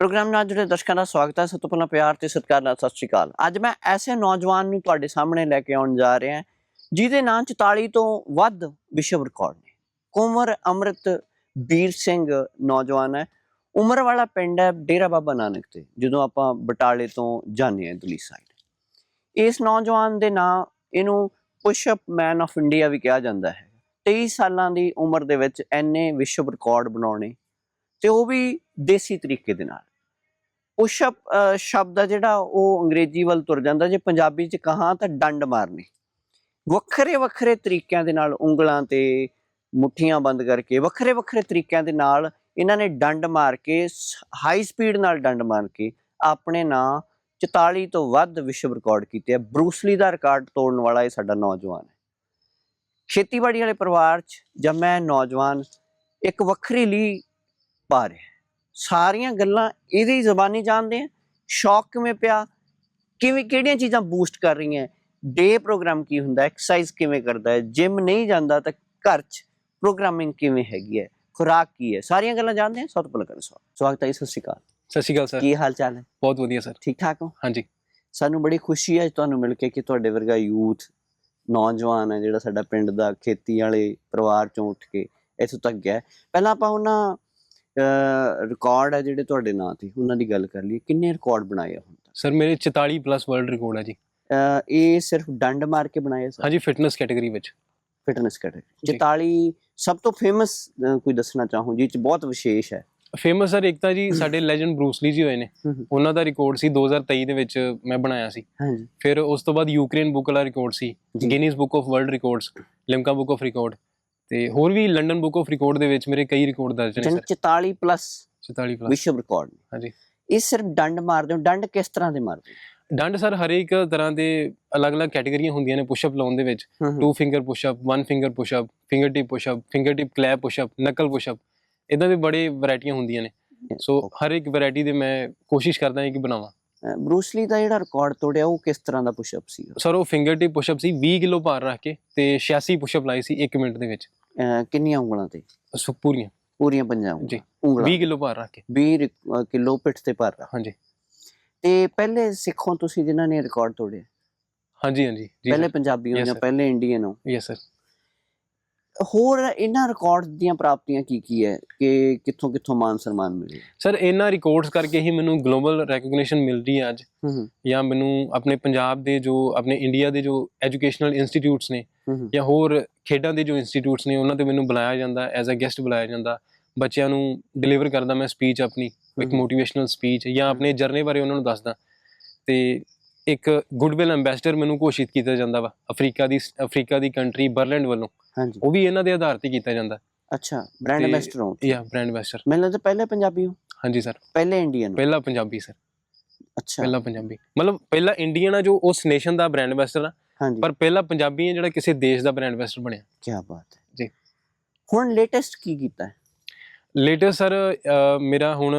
Programme ਨਾਲ ਜੁੜੇ ਦਰਸ਼ਕਾਂ ਦਾ ਸਵਾਗਤ ਹੈ। ਸਭ ਤੋਂ ਪਹਿਲਾਂ ਪਿਆਰ ਤੇ ਸਤਿਕਾਰ ਨਾਲ ਸਤਿ ਸ਼੍ਰੀ ਅਕਾਲ। ਅੱਜ ਮੈਂ ਐਸੇ ਨੌਜਵਾਨ ਨੂੰ ਤੁਹਾਡੇ ਸਾਹਮਣੇ ਲੈ ਕੇ ਆਉਣ ਜਾ ਰਿਹਾ ਜਿਹਦੇ ਨਾਂ 44 ਤੋਂ ਵੱਧ ਵਿਸ਼ਵ ਰਿਕਾਰਡ ਨੇ। ਕੁਮਰ ਅੰਮ੍ਰਿਤ ਵੀਰ ਸਿੰਘ ਨੌਜਵਾਨ ਹੈ। ਉਮਰ ਵਾਲਾ ਪਿੰਡ ਹੈ ਡੇਰਾ ਬਾਬਾ ਨਾਨਕ ਤੇ, ਜਦੋਂ ਆਪਾਂ ਬਟਾਲੇ ਤੋਂ ਜਾਂਦੇ ਹਾਂ ਦਿੱਲੀ ਸਾਈਡ ਇਸ ਨੌਜਵਾਨ ਦੇ ਨਾਂ ਇਹਨੂੰ push up man of India ਵੀ ਕਿਹਾ ਜਾਂਦਾ ਹੈ। 23 ਸਾਲਾਂ ਦੀ ਉਮਰ ਦੇ ਵਿੱਚ ਐਨੇ ਵਿਸ਼ਵ ਰਿਕਾਰਡ ਬਣਾਉਣੇ ਤੇ ਉਹ ਵੀ ਦੇਸੀ ਤਰੀਕੇ ਦੇ ਨਾਲ। ਪੁਸ਼ਅਪ ਸ਼ਬਦ ਆ ਜਿਹੜਾ ਉਹ ਅੰਗਰੇਜ਼ੀ ਵੱਲ ਤੁਰ ਜਾਂਦਾ। ਜੇ ਪੰਜਾਬੀ ਚ ਕਹਾਂ ਤਾਂ ਡੰਡ ਮਾਰਨੇ। ਵੱਖਰੇ ਵੱਖਰੇ ਤਰੀਕਿਆਂ ਦੇ ਨਾਲ ਉਂਗਲਾਂ ਤੇ ਮੁੱਠੀਆਂ ਬੰਦ ਕਰਕੇ ਵੱਖਰੇ ਵੱਖਰੇ ਤਰੀਕਿਆਂ ਦੇ ਨਾਲ ਇਹਨਾਂ ਨੇ ਡੰਡ ਮਾਰ ਕੇ ਹਾਈ ਸਪੀਡ ਨਾਲ ਡੰਡ ਮਾਰ ਕੇ ਆਪਣੇ ਨਾਂ 44 ਤੋਂ ਵੱਧ ਵਿਸ਼ਵ ਰਿਕਾਰਡ ਕੀਤੇ ਆ। ਬਰੂਸਲੀ ਦਾ ਰਿਕਾਰਡ ਤੋੜਨ ਵਾਲਾ ਇਹ ਸਾਡਾ ਨੌਜਵਾਨ ਹੈ। ਖੇਤੀਬਾੜੀ ਵਾਲੇ ਪਰਿਵਾਰ 'ਚ ਜਦ ਮੈਂ ਨੌਜਵਾਨ ਇੱਕ ਵੱਖਰੀ ਲਈ ਪਾ ਰਿਹਾ ਸਾਰੀਆਂ ਗੱਲਾਂ ਇਹਦੀ ਜ਼ਬਾਨੀ ਜਾਣਦੇ ਆ। ਸ਼ੌਕ ਕਿਵੇਂ ਪਿਆ? ਕਿਵੇਂ ਕਿਹੜੀਆਂ ਚੀਜ਼ਾਂ ਬੂਸਟ ਕਰ ਰਹੀਆਂ? ਡੇ ਪ੍ਰੋਗਰਾਮ ਕੀ ਹੁੰਦਾ? ਐਕਸਰਸਾਈਜ਼ ਕਿਵੇਂ ਕਰਦਾ ਹੈ? ਜਿਮ ਨਹੀਂ ਜਾਂਦਾ ਤਾਂ ਘਰ 'ਚ ਪ੍ਰੋਗਰਾਮਿੰਗ ਕਿਵੇਂ ਹੈਗੀ ਹੈ? ਖੁਰਾਕ ਕੀ ਹੈ? ਸਾਰੀਆਂ ਗੱਲਾਂ ਜਾਣਦੇ ਆ? ਸਭ ਤੋਂ ਪਹਿਲਾਂ ਕਰਾਂ ਸਵਾਗਤ ਹੈ ਸਤਿ ਸ਼੍ਰੀ ਅਕਾਲ। ਸਤਿ ਸ਼੍ਰੀ ਅਕਾਲ ਸਰ। ਕੀ ਹਾਲ ਚਾਲ ਹੈ? ਬਹੁਤ ਵਧੀਆ ਸਰ। ਠੀਕ ਠਾਕ ਹੋ? ਹਾਂਜੀ। ਸਾਨੂੰ ਬੜੀ ਖੁਸ਼ੀ ਹੈ ਤੁਹਾਨੂੰ ਮਿਲ ਕੇ ਕਿ ਤੁਹਾਡੇ ਵਰਗਾ ਯੂਥ ਨੌਜਵਾਨ ਹੈ ਜਿਹੜਾ ਸਾਡਾ ਪਿੰਡ ਦਾ ਖੇਤੀ ਵਾਲੇ ਪਰਿਵਾਰ ਚੋਂ ਉੱਠ ਕੇ ਇੱਥੋਂ ਤੱਕ ਗਿਆ। ਪਹਿਲਾਂ ਆਪਾਂ ਉਹਨਾਂ ਰਿਕਾਰਡ ਹੈ ਜਿਹੜੇ ਤੁਹਾਡੇ ਨਾਂ ਤੇ ਉਹਨਾਂ ਦੀ ਗੱਲ ਕਰ ਲਈਏ। ਕਿੰਨੇ ਰਿਕਾਰਡ ਬਣਾਏ ਆ ਹੁਣ ਤੱਕ? ਸਰ ਮੇਰੇ 44 ਪਲੱਸ ਵਰਲਡ ਰਿਕਾਰਡ ਹੈ ਜੀ। ਅਹ ਇਹ ਸਿਰਫ ਡੰਡ ਮਾਰ ਕੇ ਬਣਾਏ ਸਰ? ਹਾਂਜੀ ਫਿਟਨੈਸ ਕੈਟਾਗਰੀ ਵਿੱਚ। ਫਿਟਨੈਸ ਕੈਟਾਗਰੀ ਜੀ। 44 ਸਭ ਤੋਂ ਫੇਮਸ ਕੋਈ ਦੱਸਣਾ ਚਾਹੂੰ ਜਿਹ ਚ ਬਹੁਤ ਵਿਸ਼ੇਸ਼ ਹੈ। ਫੇਮਸ ਸਰ ਇੱਕ ਤਾਂ ਜੀ ਸਾਡੇ ਲੈਜੈਂਡ ਬਰੂਸਲੀ ਜੀ ਹੋਏ ਨੇ। ਹਮ ਹਮ। ਉਹਨਾਂ ਦਾ ਰਿਕਾਰਡ ਸੀ 2023 ਦੇ ਵਿੱਚ ਮੈਂ ਬਣਾਇਆ ਸੀ। ਹਾਂਜੀ। ਫਿਰ ਉਸ ਤੋਂ ਬਾਅਦ ਯੂਕਰੇਨ ਬੁੱਕ ਵਾਲਾ ਰਿਕਾਰਡ ਸੀ। ਜੀ। Guinness book of world records Limca book of record ਤੇ ਹੋਰ ਵੀ ਲੰਡਨ ਬੁੱਕ ਆਫ ਰਿਕਾਰਡ ਦੇ ਵਿੱਚ ਮੇਰੇ ਕਈ ਰਿਕਾਰਡ ਦਰਜ ਨੇ ਜਨ ਸਰ। 44 ਪਲੱਸ 44 ਪਲੱਸ ਵਿਸ਼ਵ ਰਿਕਾਰਡ ਹਾਂਜੀ। ਇਹ ਸਿਰਫ ਡੰਡ ਮਾਰਦੇ ਹੋ ਡੰਡ ਕਿਸ ਤਰ੍ਹਾਂ ਦੇ ਮਾਰਦੇ ਹੋ? ਡੰਡ ਸਰ ਹਰੇਕ ਤਰ੍ਹਾਂ ਦੇ ਅਲੱਗ-ਅਲੱਗ ਕੈਟਾਗਰੀਆਂ ਹੁੰਦੀਆਂ ਨੇ ਪੁਸ਼ਅਪ ਲਾਉਣ ਦੇ ਵਿੱਚ। Two finger pushup one finger pushup finger tip pushup finger tip clap pushup knuckle pushup ਇਦਾਂ ਦੇ ਬੜੇ ਵੈਰਾਈਟੀਆਂ ਹੁੰਦੀਆਂ ਨੇ। ਸੋ ਹਰ ਇੱਕ ਵੈਰਾਈਟੀ ਦੇ ਮੈਂ ਕੋਸ਼ਿਸ਼ ਕਰਦਾ ਹਾਂ ਕਿ ਬਣਾਵਾਂ। ਬਰੂਸਲੀ ਦਾ ਜਿਹੜਾ ਰਿਕਾਰਡ ਤੋੜਿਆ ਉਹ ਕਿਸ ਤਰ੍ਹਾਂ ਦਾ ਪੁਸ਼ਅਪ ਸੀ? ਸਰ ਉਹ ਫਿੰਗਰ ਟਿਪ ਪੁਸ਼ਅਪ ਸੀ 20 ਕਿਲੋ ਭਾਰ ਰੱਖ ਕੇ ਤੇ 86 ਪੁਸ਼ਅਪ ਲਾਈ ਸੀ 1 ਮਿੰਟ ਦੇ ਵਿੱਚ। ਕਿੰਨੀਆਂ ਉਂਗਲਾਂ ਤੇ? ਸੋ ਪੂਰੀਆਂ। ਪੂਰੀਆਂ ਪੰਜਾਂ ਉਂਗਲਾਂ। ਜੀ। ਉਂਗਲਾਂ। 20 ਕਿਲੋ ਭਾਰ ਰੱਖ ਕੇ। 20 ਰਿ- ਅਹ ਕਿਲੋ ਪਿੱਠ ਤੇ ਭਰ ਰਿਹਾ ਹਾਂਜੀ। ਤੇ ਪਹਿਲੇ ਸਿੱਖੋਂ ਤੁਸੀਂ ਜਿਨ੍ਹਾਂ ਨੇ ਰਿਕਾਰਡ ਤੋੜਿਆ? ਹਾਂਜੀ ਹਾਂਜੀ। ਪਹਿਲੇ ਪੰਜਾਬੀ ਹੋ ਜਾਂ. ਪਹਿਲੇ ਇੰਡੀਅਨ ਹੋ। ਯੈਸ ਸਰ ਹੋਰ ਇਹਨਾਂ ਰਿਕਾਰਡ ਦੀਆਂ ਪ੍ਰਾਪਤੀਆਂ ਕੀ ਕੀ ਹੈ ਕਿ ਕਿੱਥੋਂ ਕਿੱਥੋਂ ਮਾਨ ਸਨਮਾਨ ਮਿਲੇ? ਸਰ ਇਹਨਾਂ ਰਿਕਾਰਡਸ ਕਰਕੇ ਹੀ ਮੈਨੂੰ ਗਲੋਬਲ ਰੈਕਗਨੀਸ਼ਨ ਮਿਲ ਰਹੀ ਹੈ ਅੱਜ ਜਾਂ ਮੈਨੂੰ ਆਪਣੇ ਪੰਜਾਬ ਦੇ ਜੋ ਆਪਣੇ ਇੰਡੀਆ ਦੇ ਜੋ ਐਜੂਕੇਸ਼ਨਲ ਇੰਸਟੀਚਿਊਟਸ ਨੇ ਜਾਂ ਹੋਰ ਖੇਡਾਂ ਦੇ ਜੋ ਇੰਸਟੀਚਿਊਟਸ ਨੇ ਉਹਨਾਂ ਤੇ ਮੈਨੂੰ ਬੁਲਾਇਆ ਜਾਂਦਾ ਐਜ਼ ਅ ਗੈਸਟ ਬੁਲਾਇਆ ਜਾਂਦਾ। ਬੱਚਿਆਂ ਨੂੰ ਡਿਲੀਵਰ ਕਰਦਾ ਮੈਂ ਸਪੀਚ ਆਪਣੀ ਇੱਕ। ਮੋਟੀਵੇਸ਼ਨਲ ਸਪੀਚ ਜਾਂ ਆਪਣੇ ਜਰਨੇ ਬਾਰੇ ਉਹਨਾਂ ਨੂੰ ਦੱਸਦਾ। ਤੇ ਇੱਕ ਗੁੱਡਵਿਲ ਐਮਬੈਸਡਰ ਮੈਨੂੰ ਘੋਸ਼ਿਤ ਕੀਤਾ ਜਾਂਦਾ ਵਾ ਅਫਰੀਕਾ ਦੀ ਅਫਰੀਕਾ ਦੀ ਕੰਟਰੀ ਬਰਲੈਂਡ ਵੱਲੋਂ। ਹਾਂਜੀ। ਉਹ ਵੀ ਇਹਨਾਂ ਦੇ ਆਧਾਰ ਤੇ ਕੀਤਾ ਜਾਂਦਾ। ਅੱਛਾ ਬ੍ਰਾਂਡ ਐਮਬੈਸਡਰ ਹੋ ਯਾ ਬ੍ਰਾਂਡ ਐਮਬੈਸਡਰ ਮੈਨੂੰ ਲੱਗਦਾ ਪਹਿਲੇ ਪੰਜਾਬੀ ਹੋ। ਹਾਂਜੀ ਸਰ ਪਹਿਲੇ ਇੰਡੀਅਨ ਪਹਿਲਾ ਪੰਜਾਬੀ ਸਰ ਅੱਛਾ। ਪਹਿਲਾ ਪੰਜਾਬੀ। ਮਤਲਬ ਪਹਿਲਾ ਇੰਡੀਅਨ ਆ ਜੋ ਉਸ ਨੇਸ਼ਨ ਦਾ ਬ੍ਰਾਂਡ ਐਮਬੈਸਡਰ ਆ। ਹਾਂਜੀ। ਪਰ ਪਹਿਲਾ ਪੰਜਾਬੀ ਹੈ ਜਿਹੜਾ ਕਿਸੇ ਦੇਸ਼ ਦਾ ਬ੍ਰਾਂਡ ਐਮਬੈਸਡਰ ਬਣਿਆ। ਕੀ ਬਾਤ ਹੈ। ਜੀ। ਹੁਣ ਲੇਟੈਸਟ ਕੀ ਕੀਤਾ ਹੈ? ਲੇਟੈਸਟ ਸਰ ਮੇਰਾ ਹੁਣ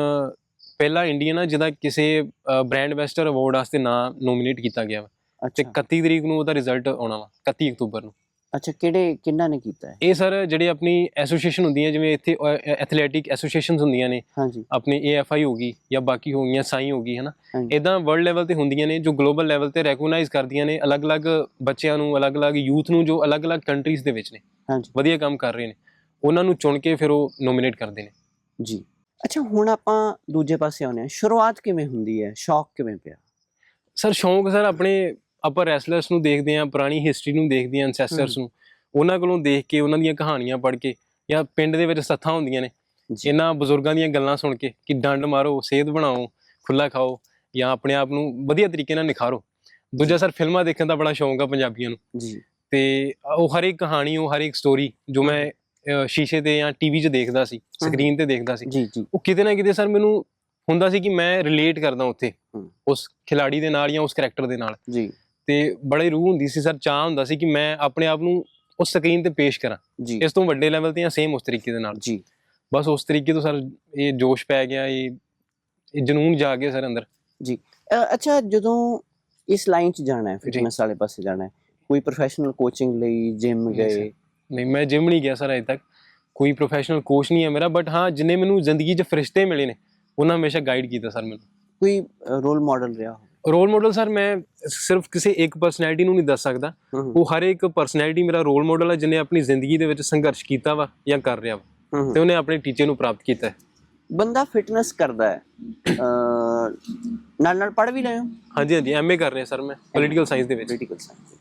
ਪਹਿਲਾ ਇੰਡੀਅਨ ਆ ਜਿਹਦਾ ਕਿਸੇ ਬ੍ਰਾਂਡ ਐਮਬੈਸਡਰ ਅਵਾਰਡ ਵਾਸਤੇ ਨਾਂ ਨੋਮੀਨੇਟ ਕੀਤਾ ਗਿਆ ਵਾ। ਤੇ ਅੱਛਾ। 31 ਤਰੀਕ ਨੂੰ ਉਹਦਾ ਰਿਜ਼ਲਟ ਆਉਣਾ ਵਾ 31 ਅਕਤੂਬਰ ਨੂੰ। ਅੱਛਾ ਕਿਹੜੇ ਕਿੰਨਾ ਨੇ ਕੀਤਾ ਹੈ ਇਹ ਸਰ ਜਿਹੜੇ ਆਪਣੀ ਐਸੋਸੀਏਸ਼ਨ ਹੁੰਦੀਆਂ ਜਿਵੇਂ ਇੱਥੇ ਐਥਲੈਟਿਕ ਐਸੋਸੀਏਸ਼ਨਸ ਹੁੰਦੀਆਂ ਨੇ ਹਾਂਜੀ। ਆਪਣੀ ਏਐਫਆਈ ਹੋ ਗਈ ਜਾਂ ਬਾਕੀ ਹੋ ਗਈਆਂ ਸਾਈ ਹੋ ਗਈ ਹਨਾ? ਹਾਂਜੀ। ਇਦਾਂ ਵਰਲਡ ਲੈਵਲ ਤੇ ਹੁੰਦੀਆਂ ਨੇ ਜੋ ਗਲੋਬਲ ਲੈਵਲ ਤੇ ਰੈਕਗਨਾਈਜ਼ ਕਰਦੀਆਂ ਨੇ ਅਲੱਗ-ਅਲੱਗ ਬੱਚਿਆਂ ਨੂੰ ਅਲੱਗ-ਅਲੱਗ ਯੂਥ ਨੂੰ ਜੋ ਅਲੱਗ-ਅਲੱਗ ਕੰਟਰੀਜ਼ ਦੇ ਵਿੱਚ ਨੇ ਹਾਂਜੀ। ਵਧੀਆ ਕੰਮ ਕਰ ਰਹੇ ਨੇ। ਉਹਨਾਂ ਨੂੰ ਚੁਣ ਕੇ ਫਿਰ ਉਹ ਨੋਮੀਨੇਟ ਕਰਦੇ ਨੇ। ਜੀ। ਅੱਛਾ ਹੁਣ ਆਪਾਂ ਦੂਜੇ ਪਾਸੇ ਆਉਂਦੇ ਹਾਂ। ਸ਼ੁਰੂਆਤ ਕਿਵੇਂ ਹੁੰਦੀ ਹੈ? ਸ਼ੌਕ ਕਿਵੇਂ ਪਿਆ? ਸਰ ਸ਼ੌਂਕ ਸਰ ਆਪਣੇ ਆਪਾਂ ਰੈਸਲਰਸ ਨੂੰ ਦੇਖਦੇ ਆਂ ਪੁਰਾਣੀ ਹਿਸਟਰੀ ਨੂੰ ਦੇਖਦੇ ਆਂ ਐਂਸੈਸਟਰਸ ਨੂੰ ਉਹਨਾਂ ਕੋਲੋਂ ਦੇਖ ਕੇ ਉਹਨਾਂ ਦੀਆਂ ਕਹਾਣੀਆਂ ਪੜ੍ਹ ਕੇ ਜਾਂ ਪਿੰਡ ਦੇ ਵਿੱਚ ਸੱਥਾਂ ਹੁੰਦੀਆਂ ਨੇ। ਇਹਨਾਂ ਬਜ਼ੁਰਗਾਂ ਦੀਆਂ ਗੱਲਾਂ ਸੁਣ ਕੇ ਕਿ ਡੰਡ ਮਾਰੋ ਸਿਹਤ ਬਣਾਓ ਖੁੱਲਾ ਖਾਓ ਜਾਂ ਆਪਣੇ ਆਪ ਨੂੰ ਵਧੀਆ ਤਰੀਕੇ ਨਾਲ ਨਿਖਾਰੋ। ਦੂਜਾ ਸਰ ਫਿਲਮਾਂ ਦੇਖਣ ਦਾ ਬੜਾ ਸ਼ੌਂਕ ਆ ਪੰਜਾਬੀਆਂ ਨੂੰ। ਜੀ। ਤੇ ਉਹ ਹਰ ਇੱਕ ਕਹਾਣੀ ਉਹ ਹਰ ਇੱਕ ਸਟੋਰੀ ਜੋ ਮੈਂ ਸ਼ੀਸ਼ੇ ਤੇ ਜਾਂ ਟੀਵੀ 'ਚ ਦੇਖਦਾ ਸੀ ਸਕਰੀਨ ਤੇ ਦੇਖਦਾ ਸੀ ਉਹ ਕਿਤੇ ਨਾ ਕਿਤੇ ਸਰ ਮੈਨੂੰ ਹੁੰਦਾ ਸੀ ਕਿ ਮੈਂ ਰਿਲੇਟ ਕਰਦਾ ਉੱਥੇ। ਉਸ ਖਿਲਾੜੀ ਦੇ ਨਾਲ ਜਾਂ ਉਸ ਕੈਰੈਕਟਰ ਦੇ ਨਾਲ। ਜੀ। ਤੇ ਬੜੀ ਰੂਹ ਹੁੰਦੀ ਸੀ ਸਰ ਚਾਹ ਹੁੰਦਾ ਸੀ ਕਿ ਮੈਂ ਆਪਣੇ ਆਪ ਨੂੰ ਉਸ ਸਕਰੀਨ ਤੇ ਪੇਸ਼ ਕਰਾਂ। ਜੀ। ਇਸ ਤੋਂ ਵੱਡੇ ਲੈਵਲ ਤੇ ਜਾਂ ਸੇਮ ਉਸ ਤਰੀਕੇ ਦੇ ਨਾਲ। ਜੀ। ਬਸ ਉਸ ਤਰੀਕੇ ਤੋਂ ਸਰ ਇਹ ਜੋਸ਼ ਪੈ ਗਿਆ ਇਹ ਇਹ ਜਨੂਨ ਜਾਗ ਗਿਆ ਸਰ ਅੰਦਰ। ਅ, ਅੱਛਾ ਜਦੋਂ ਇਸ ਲਾਈਨ 'ਚ ਜਾਣਾ ਹੈ ਫਿਟਨੈਸ ਵਾਲੇ ਪਾਸੇ ਜਾਣਾ ਹੈ ਕੋਈ ਪ੍ਰੋਫੈਸ਼ਨਲ ਕੋਚਿੰਗ ਲਈ ਜਿਮ ਗਏ? ਨਹੀਂ ਮੈਂ ਜਿਮ ਨਹੀਂ ਗਿਆ ਸਰ ਅਜੇ ਤੱਕ। ਕੋਈ ਪ੍ਰੋਫੈਸ਼ਨਲ ਕੋਚ ਨਹੀਂ ਹੈ ਮੇਰਾ ਬਟ ਹਾਂ ਜਿੰਨੇ ਮੈਨੂੰ ਜ਼ਿੰਦਗੀ 'ਚ ਫਰਿਸ਼ਤੇ ਮਿਲੇ ਨੇ ਉਹਨਾਂ ਹਮੇਸ਼ਾ ਗਾਈਡ ਕੀਤਾ ਸਰ ਮੈਨੂੰ। ਕੋਈ ਰੋਲ ਮਾਡਲ ਰਿਹਾ ਰੋਲ ਮਾਡਲ ਸਰ ਮੈਂ ਸਿਰਫ ਕਿਸੇ ਇੱਕ ਪਰਸਨੈਲਿਟੀ ਨੂੰ ਨਹੀਂ ਦੱਸ ਸਕਦਾ। ਉਹ ਹਰ ਇੱਕ ਪਰਸਨੈਲਿਟੀ ਮੇਰਾ ਰੋਲ ਮਾਡਲ ਹੈ ਜਿਹਨੇ ਆਪਣੀ ਜ਼ਿੰਦਗੀ ਦੇ ਵਿੱਚ ਸੰਘਰਸ਼ ਕੀਤਾ ਵਾ ਜਾਂ ਕਰ ਰਿਹਾ ਵਾ। ਤੇ ਉਹਨੇ ਆਪਣੇ ਟੀਚੇ ਨੂੰ ਪ੍ਰਾਪਤ ਕੀਤਾ। ਹੈ ਬੰਦਾ ਫਿਟਨੈਸ ਕਰਦਾ ਹੈ। ਨਾਲ ਨਾਲ ਪੜ੍ਹ ਵੀ ਰਹੇ। ਹੋ ਹਾਂਜੀ ਹਾਂਜੀ ਐਮਏ ਕਰ ਰਿਹਾ ਸਰ ਮੈਂ ਪੋਲੀਟੀਕਲ ਸਾਇੰਸ ਦੇ ਵਿੱਚ। ਪੋਲੀਟੀਕਲ ਸਾਇੰਸ